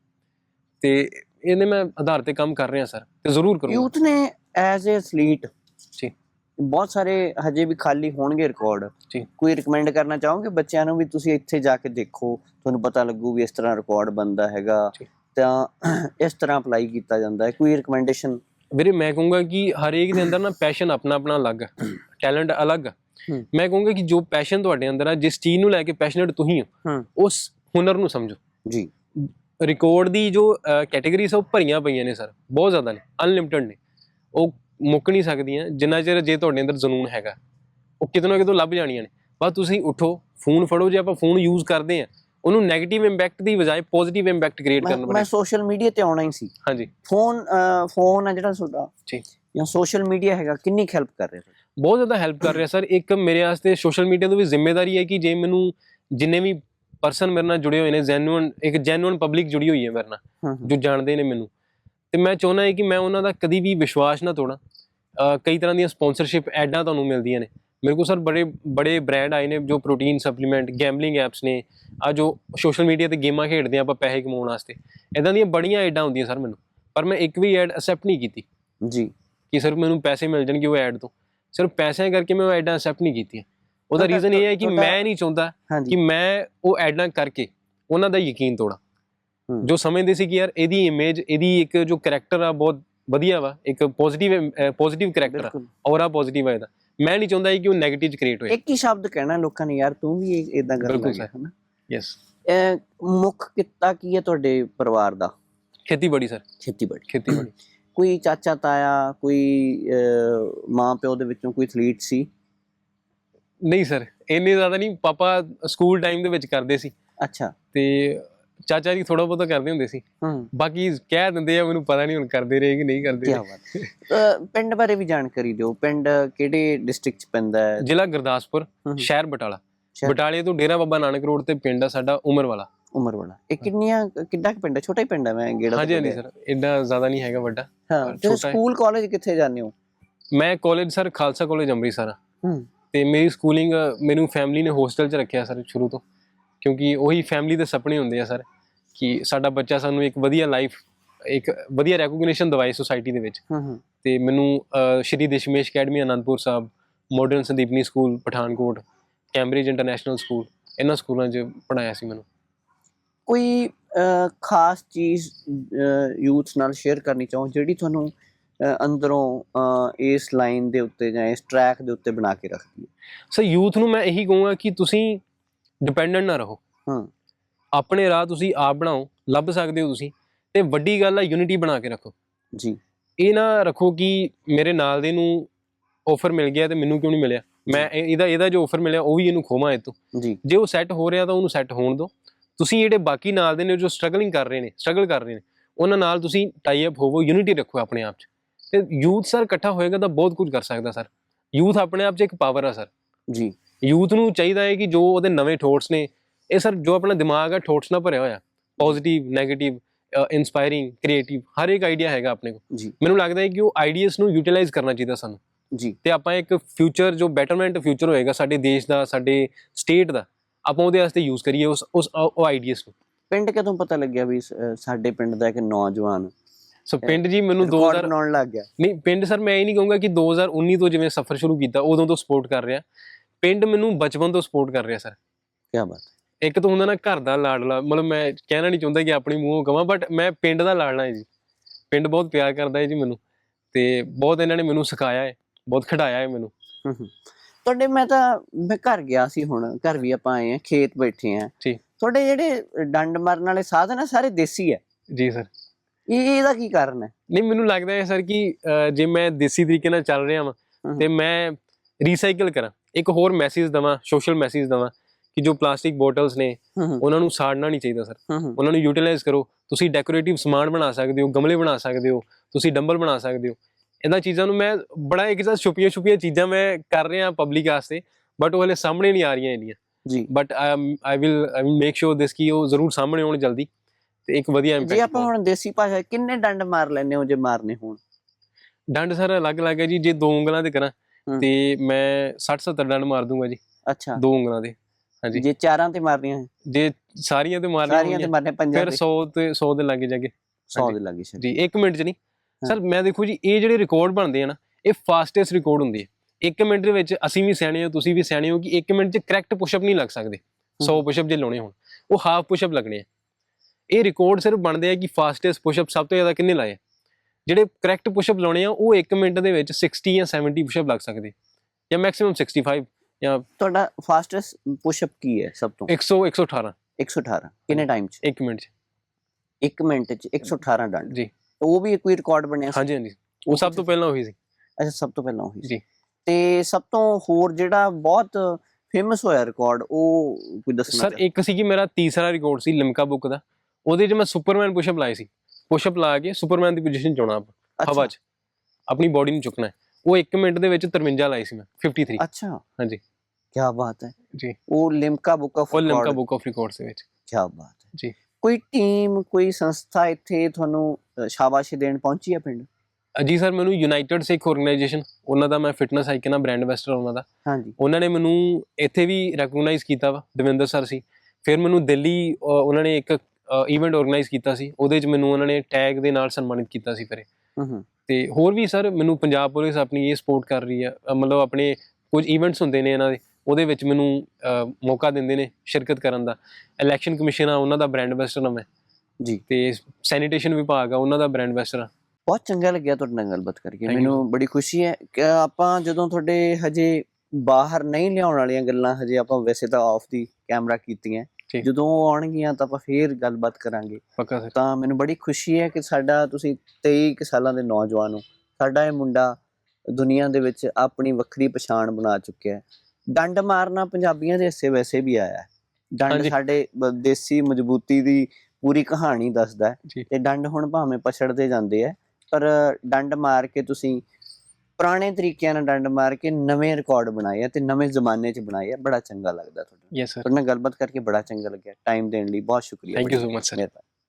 ਤੇ ਇਹਨੇ ਮੈਂ ਆਧਾਰ ਤੇ ਕੰਮ ਕਰ ਰਿਹਾ ਸਰ ਤੇ ਜ਼ਰੂਰ ਕਰੂੰਗਾ। ਯੂਥ ਨੇ ਐਜ਼ ਅ ਸਲੀਟ ਜੀ। ਬਹੁਤ ਸਾਰੇ ਹਜੇ ਵੀ ਖਾਲੀ ਹੋਣਗੇ ਰਿਕਾਰਡ ਜੀ। ਕੋਈ ਰეკਮੈਂਡ ਕਰਨਾ ਚਾਹੋਗੇ ਬੱਚਿਆਂ ਨੂੰ ਵੀ ਤੁਸੀਂ ਇੱਥੇ ਜਾ ਕੇ ਦੇਖੋ? ਤੁਹਾਨੂੰ ਪਤਾ ਲੱਗੂ ਵੀ ਇਸ ਤਰ੍ਹਾਂ ਰਿਕਾਰਡ ਬੰਦਾ ਹੈਗਾ। ਤਾਂ ਇਸ ਤਰ੍ਹਾਂ ਅਪਲਾਈ ਕੀਤਾ ਜਾਂਦਾ ਹੈ। ਕੋਈ ਰეკਮੈਂਡੇਸ਼ਨ ਵੀਰੇ ਮੈਂ ਕਹੂੰਗਾ ਕਿ ਹਰੇਕ ਦੇ ਅੰਦਰ ਨਾ ਪੈਸ਼ਨ ਆਪਣਾ ਆਪਣਾ ਅਲੱਗ ਟੈਲੈਂਟ ਅਲੱਗ। ਮੈਂ ਕਹੂੰਗਾ ਕਿ ਜੋ ਪੈਸ਼ਨ ਤੁਹਾਡੇ ਅੰਦਰ ਆ ਜਿਸ ਚੀਜ਼ ਨੂੰ ਲੈ ਕੇ ਪੈਸ਼ਨੇਟ ਤੁਸੀਂ ਹੋ। ਉਸ ਹੁਨਰ ਨੂੰ ਸਮਝੋ। ਜੀ। ਰਿਕਾਰਡ ਦੀ ਜੋ ਕੈਟਾਗਰੀਜ਼ ਉਹ ਭਰੀਆਂ ਪਈਆਂ ਨੇ ਸਰ ਬਹੁਤ ਜ਼ਿਆਦਾ ਨੇ ਅਨਲਿਮਿਟਡ ਨੇ। ਉਹ ਮੁੱਕ ਨਹੀਂ ਸਕਦੀਆਂ ਜਿੰਨਾ ਚਿਰ ਜੇ ਤੁਹਾਡੇ ਅੰਦਰ ਜਨੂਨ ਹੈਗਾ। ਉਹ ਕਿਤੇ ਨਾ ਕਿਤੇ ਲੱਭ ਜਾਣੀਆਂ ਨੇ। ਬਸ ਤੁਸੀਂ ਉਠੋ ਫੋਨ ਫੜੋ ਜੇ ਆਪਾਂ ਫੋਨ ਯੂਜ਼ ਕਰਦੇ ਆ ਉਹਨੂੰ 네ਗੇਟਿਵ ਇੰਪੈਕਟ ਦੀ ਬਜਾਏ ਪੋਜ਼ਿਟਿਵ ਇੰਪੈਕਟ ਕ੍ਰੀਏਟ ਮੈਂ ਕਰਨ ਮੈਂ ਬਣੇ ਸੋਸ਼ਲ ਮੀਡੀਆ ਤੇ ਆਉਣਾ ਹੀ ਸੀ। ਹਾਂਜੀ। ਫੋਨ ਫੋਨ ਹੈ ਜਿਹੜਾ ਤੁਹਾਡਾ ਜੀ। ਜਾਂ ਸੋਸ਼ਲ ਮੀਡੀਆ ਹੈਗਾ ਕਿੰਨੀ ਹੈਲਪ ਕਰ ਰਿਹਾ? ਬਹੁਤ ਜ਼ਿਆਦਾ ਹੈਲਪ ਕਰ ਰਿਹਾ ਸਰ ਇੱਕ ਮੇਰੇ ਵਾਸਤੇ ਸੋਸ਼ਲ ਮੀਡੀਆ ਤੋਂ ਵੀ ਜ਼ਿੰਮੇਵਾਰੀ ਹੈ ਕਿ ਜੇ ਮੈਨੂੰ ਜਿੰਨੇ ਵੀ ਪਰਸਨ ਮੇਰੇ ਨਾਲ ਜੁੜੇ ਹੋਏ ਨੇ ਜੈਨੂਇਨ ਇੱਕ ਜੈਨੂਇਨ ਪਬਲਿਕ ਜੁੜੀ ਹੋਈ ਹੈ ਮੇਰੇ ਨਾਲ ਜੋ ਜਾਣਦੇ ਨੇ ਮੈਨੂੰ। ਤੇ ਮੈਂ ਚਾਹੁੰਦਾ ਹਾਂ ਕਿ ਮੈਂ ਉਹਨਾਂ ਦਾ ਕਦੀ ਵੀ ਵਿਸ਼ਵਾਸ ਨਾ ਤੋੜਾਂ। ਕਈ ਤਰ੍ਹਾਂ ਦੀਆਂ ਸਪਾਂਸਰਸ਼ਿਪ ਐਡਾਂ ਤੁਹਾਨੂੰ ਮਿਲਦੀਆਂ ਨੇ। ਮੇਰੇ ਕੋਲ ਸਰ ਬੜੇ ਬੜੇ ਬ੍ਰਾਂਡ ਆਏ ਨੇ ਜੋ ਪ੍ਰੋਟੀਨ ਸਪਲੀਮੈਂਟ ਗੈਂਬਲਿੰਗ ਐਪਸ ਨੇ ਆ ਜੋ ਸੋਸ਼ਲ ਮੀਡੀਆ ਤੇ ਗੇਮਾਂ ਖੇਡਦੇ ਆ ਆਪਾਂ ਪੈਸੇ ਕਮਾਉਣ ਵਾਸਤੇ। ਇਦਾਂ ਦੀਆਂ ਬੜੀਆਂ ਐਡਾਂ ਹੁੰਦੀਆਂ ਸਰ ਮੈਨੂੰ ਪਰ ਮੈਂ ਇੱਕ ਵੀ ਐਡ ਅਸੈਪਟ ਨਹੀਂ ਕੀਤੀ। ਜੀ। ਕਿ ਸਿਰਫ ਮੈਨੂੰ ਪੈਸੇ ਮਿਲ ਜਾਣਗੇ ਉਹ ਐਡ ਤੋਂ। ਸਿਰਫ ਪੈਸਿਆਂ ਕਰਕੇ ਮੈਂ ਉਹ ਐਡਾਂ ਅਸੈਪਟ ਨਹੀਂ ਕੀਤੀਆਂ। ਉਹਦਾ ਰੀਜ਼ਨ ਇਹ ਹੈ ਕਿ ਮੈਂ ਨਹੀਂ ਚਾਹੁੰਦਾ ਕਿ ਮੈਂ ਉਹ ਐਡਾਂ ਕਰਕੇ ਉਹਨਾਂ ਦਾ ਯਕੀਨ ਤੋੜਾਂ। ਹੂੰ। ਜੋ ਸਮਝਦੇ ਸੀ ਕਿ ਯਾਰ ਇਹਦੀ ਇਮੇਜ ਇਹਦੀ ਇੱਕ ਜੋ ਕੈਰੈਕਟਰ ਆ ਬਹੁਤ ਵਧੀਆ ਵਾ ਇੱਕ ਪੋਜ਼ਿਟਿਵ ਪੋਜ਼ਿਟਿਵ ਕੈਰੈਕਟਰ ਆ ਔਰਾ ਪੋਜ਼ਿਟਿਵ ਆ ਇਹਦਾ। ਮੈਂ ਨਹੀਂ ਚਾਹੁੰਦਾ ਕਿ ਉਹ 네ਗੇਟਿਵ ਕ੍ਰੀਏਟ ਹੋਏ। ਇੱਕ ਹੀ ਸ਼ਬਦ ਕਹਿਣਾ ਲੋਕਾਂ ਨੇ ਯਾਰ ਤੂੰ ਵੀ ਇਦਾਂ ਕਰ। ਹਨਾ? ਯੈਸ ਇਹ ਮੁੱਖ ਕਿੱਤਾ ਕੀ ਹੈ ਤੁਹਾਡੇ ਪਰਿਵਾਰ ਦਾ? ਖੇਤੀਬਾੜੀ ਸਰ। ਖੇਤੀਬਾੜੀ। ਖੇਤੀਬਾੜੀ। ਕੋਈ ਚਾਚਾ ਤਾਇਆ ਕੋਈ ਮਾਂ ਪਿਓ ਦੇ ਵਿੱਚੋਂ ਕੋਈ ਐਥਲੀਟ ਸੀ? ਨਹੀਂ ਸਰ ਇੰਨੇ ਜ਼ਿਆਦਾ ਨਹੀਂ ਪਾਪਾ ਸਕੂਲ ਟਾਈਮ ਦੇ ਵਿੱਚ ਕਰਦੇ ਸੀ। ਅੱਛਾ। ਤੇ ਚਾਚਾ ਜੀ ਥੋੜਾ ਬਹੁਤਾ ਕਰਦੇ ਹੁੰਦੇ ਸੀ। ਹੂੰ। ਬਾਕੀ ਕਹਿ ਦਿੰਦੇ ਆ ਮੈਨੂੰ ਪਤਾ ਨਹੀਂ ਹੁਣ ਕਰਦੇ ਰਹੇ ਕਿ ਨਹੀਂ ਕਰਦੇ ਕੀ। ਬਾਤ। ਪਿੰਡ ਬਾਰੇ ਵੀ ਜਾਣਕਾਰੀ ਦਿਓ। ਪਿੰਡ ਕਿਹੜੇ ਡਿਸਟ੍ਰਿਕਟ ਚ ਪੈਂਦਾ ਹੈ? ਜ਼ਿਲ੍ਹਾ ਗੁਰਦਾਸਪੁਰ। ਸ਼ਹਿਰ ਬਟਾਲਾ। ਬਟਾਲੇ ਤੋਂ ਡੇਰਾ ਬਾਬਾ ਨਾਨਕ ਰੋਡ ਤੇ ਪਿੰਡ ਆ ਸਾਡਾ ਉਮਰ ਵਾਲਾ ਉਮਰ ਵਾਲਾ ਇਹ ਕਿੰਨੀਆਂ ਕਿੱਡਾ ਕੁ ਪਿੰਡ ਹੈ? ਛੋਟਾ ਹੀ ਪਿੰਡ ਹੈ ਮੈਂ ਗੇੜਾ ਹਾਂਜੀ ਹਾਂਜੀ। ਸਰ ਇੰਨਾ ਜ਼ਿਆਦਾ ਨਹੀਂ ਹੈਗਾ ਵੱਡਾ। ਹਾਂ ਤੇ। ਸਕੂਲ ਕਾਲਜ ਕਿੱਥੇ ਜਾਂਦੇ ਹੋ? ਮੈਂ college sir Khalsa college Amritsar ਹੂੰ। ਤੇ ਮੇਰੀ ਸਕੂਲਿੰਗ ਮੈਨੂੰ ਫੈਮਿਲੀ ਨੇ ਹੋਸਟਲ 'ਚ ਰੱਖਿਆ ਸਰ ਸ਼ੁਰੂ ਤੋਂ ਕਿਉਂਕਿ ਉਹੀ ਫੈਮਿਲੀ ਦੇ ਸੁਪਨੇ ਹੁੰਦੇ ਆ ਸਰ ਕਿ ਸਾਡਾ ਬੱਚਾ ਸਾਨੂੰ ਇੱਕ ਵਧੀਆ ਲਾਈਫ ਇੱਕ ਵਧੀਆ ਰੈਕੋਗਨੀਸ਼ਨ ਦਵਾਏ ਸੋਸਾਇਟੀ ਦੇ ਵਿੱਚ। ਹੂੰ ਹੂੰ। ਤੇ ਮੈਨੂੰ Shri Dashmesh academy Anandpur Sahib modern Sandipani school Pathankot Cambridge international school ਇਹਨਾਂ ਸਕੂਲਾਂ 'ਚ ਪੜਾਇਆ ਸੀ ਮੈਨੂੰ। ਕੋਈ ਖਾਸ ਚੀਜ਼ ਯੂਥ ਨਾਲ ਸ਼ੇਅਰ ਕਰਨੀ ਚਾਹੋ ਜਿਹੜੀ ਤੁਹਾਨੂੰ ਅੰਦਰੋਂ ਇਸ ਲਾਈਨ ਦੇ ਉੱਤੇ ਜਾਂ ਇਸ ਟਰੈਕ ਦੇ ਉੱਤੇ ਬਣਾ ਕੇ ਰੱਖਦੀ ਹੈ। ਸਰ ਯੂਥ ਨੂੰ ਮੈਂ ਇਹੀ ਕਹੂੰਗਾ ਕਿ ਤੁਸੀਂ ਡਿਪੈਂਡੈਂਟ ਨਾ ਰਹੋ। ਹੂੰ। ਆਪਣੇ ਰਾਹ ਤੁਸੀਂ ਆਪ ਬਣਾਓ ਲੱਭ ਸਕਦੇ ਹੋ ਤੁਸੀਂ ਤੇ ਵੱਡੀ ਗੱਲ ਹੈ ਯੂਨਿਟੀ ਬਣਾ ਕੇ ਰੱਖੋ। ਜੀ। ਇਹ ਨਾ ਰੱਖੋ ਕਿ ਮੇਰੇ ਨਾਲ ਦੇ ਨੂੰ ਆਫਰ ਮਿਲ ਗਿਆ ਤੇ ਮੈਨੂੰ ਕਿਉਂ ਨਹੀਂ ਮਿਲਿਆ? ਮੈਂ ਇਹ- ਇਹਦਾ ਇਹਦਾ ਜੋ ਆਫਰ ਮਿਲਿਆ ਉਹ ਵੀ ਇਹਨੂੰ ਖੋਵਾਂ ਇਹ ਤੋਂ ਜੀ। ਜੇ ਉਹ ਸੈੱਟ ਹੋ ਰਿਹਾ ਤਾਂ ਉਹਨੂੰ ਸੈੱਟ ਹੋਣ ਦਿਓ। ਤੁਸੀਂ ਜਿਹੜੇ ਬਾਕੀ ਨਾਲ ਦੇ ਨੇ ਜੋ ਸਟਰਗਲਿੰਗ ਕਰ ਰਹੇ ਨੇ ਸਟਰਗਲ ਕਰ ਰਹੇ ਨੇ ਉਹਨਾਂ ਨਾਲ ਤੁਸੀਂ ਟਾਈ ਅਪ ਹੋਵੋ ਯੂਨਿਟੀ ਰੱਖੋ ਆਪਣੇ ਆਪ 'ਚ। ਤੇ ਯੂਥ ਸਰ ਇਕੱਠਾ ਹੋਏਗਾ ਤਾਂ ਬਹੁਤ ਕੁਝ ਕਰ ਸਕਦਾ ਸਰ ਯੂਥ ਆਪਣੇ ਆਪ 'ਚ ਇੱਕ ਪਾਵਰ ਆ ਸਰ ਜੀ। ਯੂਥ ਨੂੰ ਚਾਹੀਦਾ ਹੈ ਕਿ ਜੋ ਉਹਦੇ ਨਵੇਂ ਥੋਟਸ ਨੇ ਇਹ ਸਰ ਜੋ ਆਪਣਾ ਦਿਮਾਗ ਹੈ ਥੋਟਸ ਨਾਲ ਭਰਿਆ ਹੋਇਆ। ਪੋਜ਼ਿਟਿਵ 네ਗੇਟਿਵ ਇਨਸਪਾਇਰਿੰਗ ਕ੍ਰੀਏਟਿਵ ਹਰ ਇੱਕ ਆਈਡੀਆ ਹੈਗਾ ਆਪਣੇ ਕੋਲ। ਜੀ। ਮੈਨੂੰ ਲੱਗਦਾ ਹੈ ਕਿ ਉਹ ਆਈਡੀਆਸ ਨੂੰ ਯੂਟਿਲਾਈਜ਼ ਕਰਨਾ ਚਾਹੀਦਾ ਸਾਨੂੰ। ਜੀ। ਤੇ ਆਪਾਂ ਇੱਕ ਫਿਊਚਰ ਜੋ ਬੈਟਰਮੈਂਟ ਫਿਊਚਰ ਹੋਏਗਾ ਸਾਡੇ ਦੇਸ਼ ਦਾ ਸਾਡੇ ਸਟੇਟ ਦਾ ਆਪਾਂ ਉਹਦੇ ਵਾਸਤੇ ਯੂਜ਼ ਕਰੀਏ ਉਸ ਉਸ ਉਹ ਆਈਡੀਆਸ ਨੂੰ। ਪਿੰਡ ਕਦੋਂ ਪਤਾ ਲੱਗਿਆ ਵੀ ਸਾਡੇ ਪਿੰਡ ਦਾ ਇੱਕ ਨੌਜਵਾਨ ਸੋ ਪਿੰਡ ਜੀ ਮੈਨੂੰ ਰਿਕਾਰਡ 2000 ਬਣਾਉਣ ਲੱਗ ਗਿਆ। ਨਹੀਂ ਪਿੰਡ ਸਰ ਮੈਂ ਇਹ ਨਹੀਂ ਕਹੂੰਗਾ ਕਿ 2019 ਤੋਂ ਜਿਵੇਂ ਸਫ਼ਰ ਸ਼ੁਰੂ ਕੀਤਾ ਉਦੋਂ ਤੋਂ ਸਪੋਰਟ ਕਰ ਰਿਹਾ। ਪਿੰਡ ਮੈਨੂੰ ਬਚਪਨ ਤੋਂ ਸਪੋਰਟ ਕਰ ਰਿਹਾ ਸਰ। ਕੀ ਬਾਤ ਹੈ। ਇੱਕ ਤਾਂ ਹੁੰਦਾ ਨਾ ਘਰ ਦਾ ਲਾਡਲਾ ਮਤਲਬ ਮੈਂ ਕਹਿਣਾ ਨਹੀਂ ਚਾਹੁੰਦਾ ਕਿ ਆਪਣੀ ਮੂੰਹੋਂ ਕਵਾਂ ਬਟ ਮੈਂ ਪਿੰਡ ਦਾ ਲਾਡਲਾ ਹੈ ਜੀ। ਪਿੰਡ ਬਹੁਤ ਪਿਆਰ ਕਰਦਾ ਹੈ ਜੀ ਮੈਨੂੰ ਤੇ ਬਹੁਤ ਇਹਨਾਂ ਨੇ ਮੈਨੂੰ ਸਿਖਾਇਆ ਹੈ ਬਹੁਤ ਖਿਡਾਇਆ ਹੈ ਮੈਨੂੰ। ਤੁਹਾਡੇ ਮੈਂ ਤਾਂ ਮੈਂ ਘਰ ਗਿਆ ਸੀ ਹੁਣ ਘਰ ਵੀ ਆਪਾਂ ਆਏ ਆ ਖੇਤ ਬੈਠੇ ਆ ਜੀ। ਤੁਹਾਡੇ ਜਿਹੜੇ ਡੰਡ ਮਾਰਨ ਵਾਲੇ ਸਾਧਨ ਆ ਸਾਰੇ ਦੇਸੀ ਹੈ। ਜੀ ਸਰ। ਇਹ ਇਹਦਾ ਕੀ ਕਾਰਨ ਹੈ? ਨਹੀਂ ਮੈਨੂੰ ਲੱਗਦਾ ਹੈ ਸਰ ਕਿ ਅਹ, ਜੇ ਮੈਂ ਦੇਸੀ ਤਰੀਕੇ ਨਾਲ ਚੱਲ ਰਿਹਾ ਹਾਂ। ਤੇ ਮੈਂ ਰੀਸਾਈਕਲ ਕਰਾਂ। ਇੱਕ ਹੋਰ ਮੈਸੇਜ ਦਵਾਂ ਸੋਸ਼ਲ ਮੈਸੇਜ ਦਵਾਂ ਕਿ ਜੋ ਪਲਾਸਟਿਕ ਬੋਟਲਸ ਨੇ ਉਹਨਾਂ ਨੂੰ ਸਾੜਨਾ ਨਹੀਂ ਚਾਹੀਦਾ ਸਰ। ਉਹਨਾਂ ਨੂੰ ਯੂਟਿਲਾਈਜ਼ ਕਰੋ। ਤੁਸੀਂ ਡੈਕੋਰੇਟਿਵ ਸਮਾਨ ਬਣਾ ਸਕਦੇ ਹੋ ਗਮਲੇ ਬਣਾ ਸਕਦੇ ਹੋ ਤੁਸੀਂ ਡੰਬਲ ਬਣਾ ਸਕਦੇ ਹੋ। ਇਹਨਾਂ ਚੀਜ਼ਾਂ ਨੂੰ ਮੈਂ ਬੜਾ ਇੱਕ ਸਾਥ ਛੁਪੀਆਂ ਛੁਪੀਆਂ ਚੀਜ਼ਾਂ ਮੈਂ ਕਰ ਰਿਹਾ ਪਬਲਿਕ ਵਾਸਤੇ ਬਟ ਉਹ ਹਲੇ ਸਾਹਮਣੇ ਨਹੀਂ ਆ ਰਹੀਆਂ ਇੰਨੀਆਂ। ਜੀ। But I will I will make sure this ਕਿ ਉਹ ਜ਼ਰੂਰ ਸਾਹਮਣੇ ਆਉਣ ਜਲਦੀ। ਤੇ ਇੱਕ ਵਧੀਆ ਜੇ ਇੰਪੈਕਟ ਆਪਾਂ ਹੁਣ ਦੇਸੀ ਭਾਸ਼ਾ ਕਿੰਨੇ ਡੰਡ ਮਾਰ ਲੈਨੇ ਹੋ ਜੇ ਮਾਰਨੇ ਹੋਣ? ਡੰਡ ਸਰ ਅਲੱਗ-ਅਲੱਗ ਹੈ ਜੀ ਜੇ ਦੋ ਉਂਗਲਾਂ ਤੇ ਕਰਾਂ। ਤੇ ਮੈਂ 60-70 ਡੰਡ ਮਾਰ ਦੂੰਗਾ ਜੀ। ਅੱਛਾ। ਦੋ ਉਂਗਲਾਂ ਦੇ ਹਾਂਜੀ। ਜੇ ਚਾਰਾਂ ਤੇ ਮਾਰਨੀਆਂ ਹੈ, ਜੇ ਸਾਰੀਆਂ ਤੇ ਮਾਰਨੀਆਂ ਸਾਰੀਆਂ ਤੇ ਮਾਰਨੇ ਪੰਜਾਂ ਫਿਰ ਤੇ। 100 ਤੇ 100 ਦੇ ਲੱਗੇ ਜਾਗੇ। 100 ਦੇ ਲੱਗੇ ਸ਼ਰ ਜੀ 1 ਮਿੰਟ ਚ ਨਹੀਂ। ਸਰ ਮੈਂ ਦੇਖੋ ਜੀ ਇਹ ਜਿਹੜੇ ਰਿਕਾਰਡ ਬਣਦੇ ਆ ਨਾ ਇਹ ਫਾਸਟੈਸਟ ਰਿਕਾਰਡ ਹੁੰਦੀ ਹੈ। 1 ਮਿੰਟ ਦੇ ਵਿੱਚ ਅਸੀਂ ਵੀ ਸਿਆਣੇ ਹੋ ਤੁਸੀਂ ਵੀ ਸਿਆਣੇ ਹੋ ਕਿ 1 ਮਿੰਟ ਚ ਕਰੈਕਟ ਪੁਸ਼ਅਪ ਨਹੀਂ ਲੱਗ ਸਕਦੇ। 100 ਪੁਸ਼ਅਪ ਜੇ ਲਾਉਣੇ ਹੋਣ ਉਹ ਹਾਫ ਪੁਸ਼ਅਪ ਲੱਗਣੇ ਆ। ਇਹ ਰਿਕਾਰਡ ਸਿਰਫ ਬਣਦੇ ਆ ਕਿ ਫਾਸਟੈਸਟ ਪੁਸ਼ਅਪ ਸਭ ਤੋਂ ਜ਼ਿਆਦਾ ਕਿੰਨੇ ਲਾਏ। ਜਿਹੜੇ ਕਰੈਕਟ ਪੁਸ਼ਅਪ ਲਾਉਣੇ ਆ ਉਹ 1 ਮਿੰਟ ਦੇ ਵਿੱਚ 60 ਜਾਂ 70 ਪੁਸ਼ਅਪ ਲੱਗ ਸਕਦੇ। ਜਾਂ ਮੈਕਸਿਮਮ 65 ਜਾਂ ਤੁਹਾਡਾ ਫਾਸਟੈਸਟ ਪੁਸ਼ਅਪ ਕੀ ਹੈ ਸਭ ਤੋਂ? 100 118 118 ਕਿੰਨੇ ਟਾਈਮ ਚ? 1 ਮਿੰਟ ਚ। 1 ਮਿੰਟ ਚ 118 ਡੰਡ ਜੀ। ਉਹ ਵੀ ਕੋਈ ਰਿਕਾਰਡ ਬਣਿਆ ਹਾਂਜੀ ਹਾਂਜੀ। ਉਹ ਸਭ ਤੋਂ ਪਹਿਲਾਂ ਉਹੀ ਸੀ। ਅੱਛਾ ਸਭ ਤੋਂ ਪਹਿਲਾਂ ਉਹੀ ਜੀ। ਤੇ ਸਭ ਤੋਂ ਹੋਰ ਜਿਹੜਾ ਬਹੁਤ ਫੇਮਸ ਹੋਇਆ ਰਿਕਾਰਡ ਉਹ ਕੋਈ ਦੱਸਣਾ ਸਰ ਇੱਕ ਸੀ ਕਿ ਮੇਰਾ ਤੀਸਰਾ ਰਿਕਾਰਡ ਸੀ ਲਿਮਕਾ ਬੁੱਕ ਦਾ। ਉਹਦੇ 'ਚ ਮੈਂ ਸੁਪਰਮੈਨ ਪੁਸ਼ਅਪ ਲਾਏ ਸੀ। ਪੁਸ਼ਅਪ ਲਾ ਕੇ ਸੁਪਰਮੈਨ ਦੀ ਪੋਜੀਸ਼ਨ 'ਚ ਆਉਣਾ ਆਪਾਂ ਹਵਾ 'ਚ। ਆਪਣੀ ਬੋਡੀ ਨੂੰ ਚੁੱਕਣਾ। ਉਹ 1 ਮਿੰਟ ਦੇ ਵਿੱਚ 53 ਲਾਏ ਸੀ ਮੈਂ 53 ਅੱਛਾ। ਹਾਂਜੀ। ਕੀ ਬਾਤ ਹੈ। ਜੀ। ਉਹ ਲਿਮਕਾ ਬੁੱਕ ਆਫ ਉਹ ਲਿਮਕਾ ਬੁੱਕ ਆਫ ਰਿਕਾਰਡਸ ਦੇ ਵਿੱਚ। ਕੀ ਬਾਤ ਹੈ। ਜੀ। ਕੋਈ ਟੀਮ ਕੋਈ ਸੰਸਥਾ ਇੱਥੇ ਤੁਹਾਨੂੰ ਸ਼ਾਬਾਸ਼ੀ ਦੇਣ ਪਹੁੰਚੀ ਹੈ ਪਿੰਡ? ਜੀ ਸਰ ਮੈਨੂੰ ਯੂਨਾਈਟਿਡ ਸਿੱਖ ਆਰਗੇਨਾਈਜੇਸ਼ਨ ਉਹਨਾਂ ਦਾ ਮੈਂ ਫਿਟਨੈਸ ਆਈਕਨ ਆ ਬ੍ਰਾਂਡ ਐਂਬੈਸਡਰ ਉਹਨਾਂ ਦਾ। ਹਾਂਜੀ। ਉਹਨਾਂ ਨੇ ਮੈਨੂੰ ਇੱਥੇ ਵੀ ਰੈਕਗਨਾਈਜ਼ ਕੀਤਾ ਵਾ ਦਵਿੰਦਰ ਸਰ ਸੀ। ਫਿਰ ਮੈਨੂੰ ਦਿੱਲੀ ਉਹਨਾਂ ਨੇ ਇੱਕ ਇਵੈਂਟ ਆਰਗੇਨਾਈਜ਼ ਕੀਤਾ ਸੀ ਉਹਦੇ 'ਚ ਮੈਨੂੰ ਉਹਨਾਂ ਨੇ ਟੈਗ ਦੇ ਨਾਲ ਸਨਮਾਨਿਤ ਕੀਤਾ ਸੀ ਫਿਰ ਹੂੰ ਹੂੰ ਤੇ ਹੋਰ ਵੀ ਸਰ ਮੈਨੂੰ ਪੰਜਾਬ ਪੁਲਿਸ ਆਪਣੀ ਇਹ ਸਪੋਰਟ ਕਰ ਰਹੀ ਹੈ ਅ, ਮਤਲਬ ਆਪਣੇ ਕੁਝ ਇਵੈਂਟਸ ਹੁੰਦੇ ਨੇ ਇਹਨਾਂ ਦੇ ਉਹਦੇ ਵਿੱਚ ਮੈਨੂੰ ਮੌਕਾ ਦਿੰਦੇ ਨੇ ਸ਼ਿਰਕਤ ਕਰਨ ਦਾ। ਇਲੈਕਸ਼ਨ ਕਮਿਸ਼ਨ ਆ ਉਹਨਾਂ ਦਾ ਬ੍ਰਾਂਡ ਐਂਬੈਸਡਰ ਆ ਮੈਂ। ਜੀ। ਤੇ ਸੈਨੀਟੇਸ਼ਨ ਵਿਭਾਗ ਆ ਉਹਨਾਂ ਦਾ ਬ੍ਰਾਂਡ ਐਂਬੈਸਡਰ ਆ। ਬਹੁਤ ਚੰਗਾ ਲੱਗਿਆ ਤੁਹਾਡੇ ਨਾਲ ਗੱਲਬਾਤ ਕਰਕੇ ਮੈਨੂੰ ਬੜੀ ਖੁਸ਼ੀ ਹੈ ਕਿ ਆਪਾਂ ਜਦੋਂ ਤੁਹਾਡੇ ਹਜੇ ਬਾਹਰ ਨਹੀਂ ਲਿਆਉਣ ਵਾਲੀਆਂ ਗੱਲਾਂ ਹਜੇ ਆਪਾਂ ਵੈਸੇ ਤਾਂ ਆਫ ਦੀ ਕੈਮਰਾ ਕੀਤੀਆਂ। ਜਦੋਂ ਉਹ ਆਉਣਗੀਆਂ ਤਾਂ ਆਪਾਂ ਫੇਰ ਗੱਲਬਾਤ ਕਰਾਂਗੇ। ਪੱਕਾ ਸਰ। ਤਾਂ ਮੈਨੂੰ ਬੜੀ ਖੁਸ਼ੀ ਹੈ ਕਿ ਸਾਡਾ ਤੁਸੀਂ 23 ਕੁ ਸਾਲਾਂ ਦੇ ਨੌਜਵਾਨ ਹੋ। ਸਾਡਾ ਇਹ ਮੁੰਡਾ ਦੁਨੀਆ ਦੇ ਵਿੱਚ ਆਪਣੀ ਵੱਖਰੀ ਪਛਾਣ ਬਣਾ ਚੁੱਕਿਆ ਹੈ। ਡੰਡ ਮਾਰਨਾ ਪੰਜਾਬੀਆਂ ਦੇ ਹਿੱਸੇ ਵੈਸੇ ਵੀ ਆਇਆ ਹੈ। ਡੰਡ। ਸਾਡੇ ਦੇਸੀ ਮਜ਼ਬੂਤੀ ਦੀ ਪੂਰੀ ਕਹਾਣੀ ਦੱਸਦਾ ਤੇ ਡੰਡ ਹੁਣ ਭਾਵੇਂ ਪਛੜਦੇ ਜਾਂਦੇ ਆ ਪਰ ਡੰਡ ਮਾਰ ਕੇ ਤੁਸੀਂ ਪੁਰਾਣੇ ਤਰੀਕਿਆਂ ਨਾਲ ਡੰਡ ਮਾਰ ਕੇ ਨਵੇਂ ਰਿਕਾਰਡ ਬਣਾਏ ਆ ਤੇ ਨਵੇਂ ਜ਼ਮਾਨੇ 'ਚ ਬਣਾਏ ਆ ਬੜਾ ਚੰਗਾ ਲੱਗਦਾ ਤੁਹਾਨੂੰ ਯੈਸ ਸਰ ਤੁਹਾਡੇ ਨਾਲ ਗੱਲਬਾਤ ਕਰਕੇ ਬੜਾ ਚੰਗਾ ਲੱਗਿਆ ਟਾਈਮ ਦੇਣ ਲਈ ਬਹੁਤ ਸ਼ੁਕਰੀਆ thank you so much sir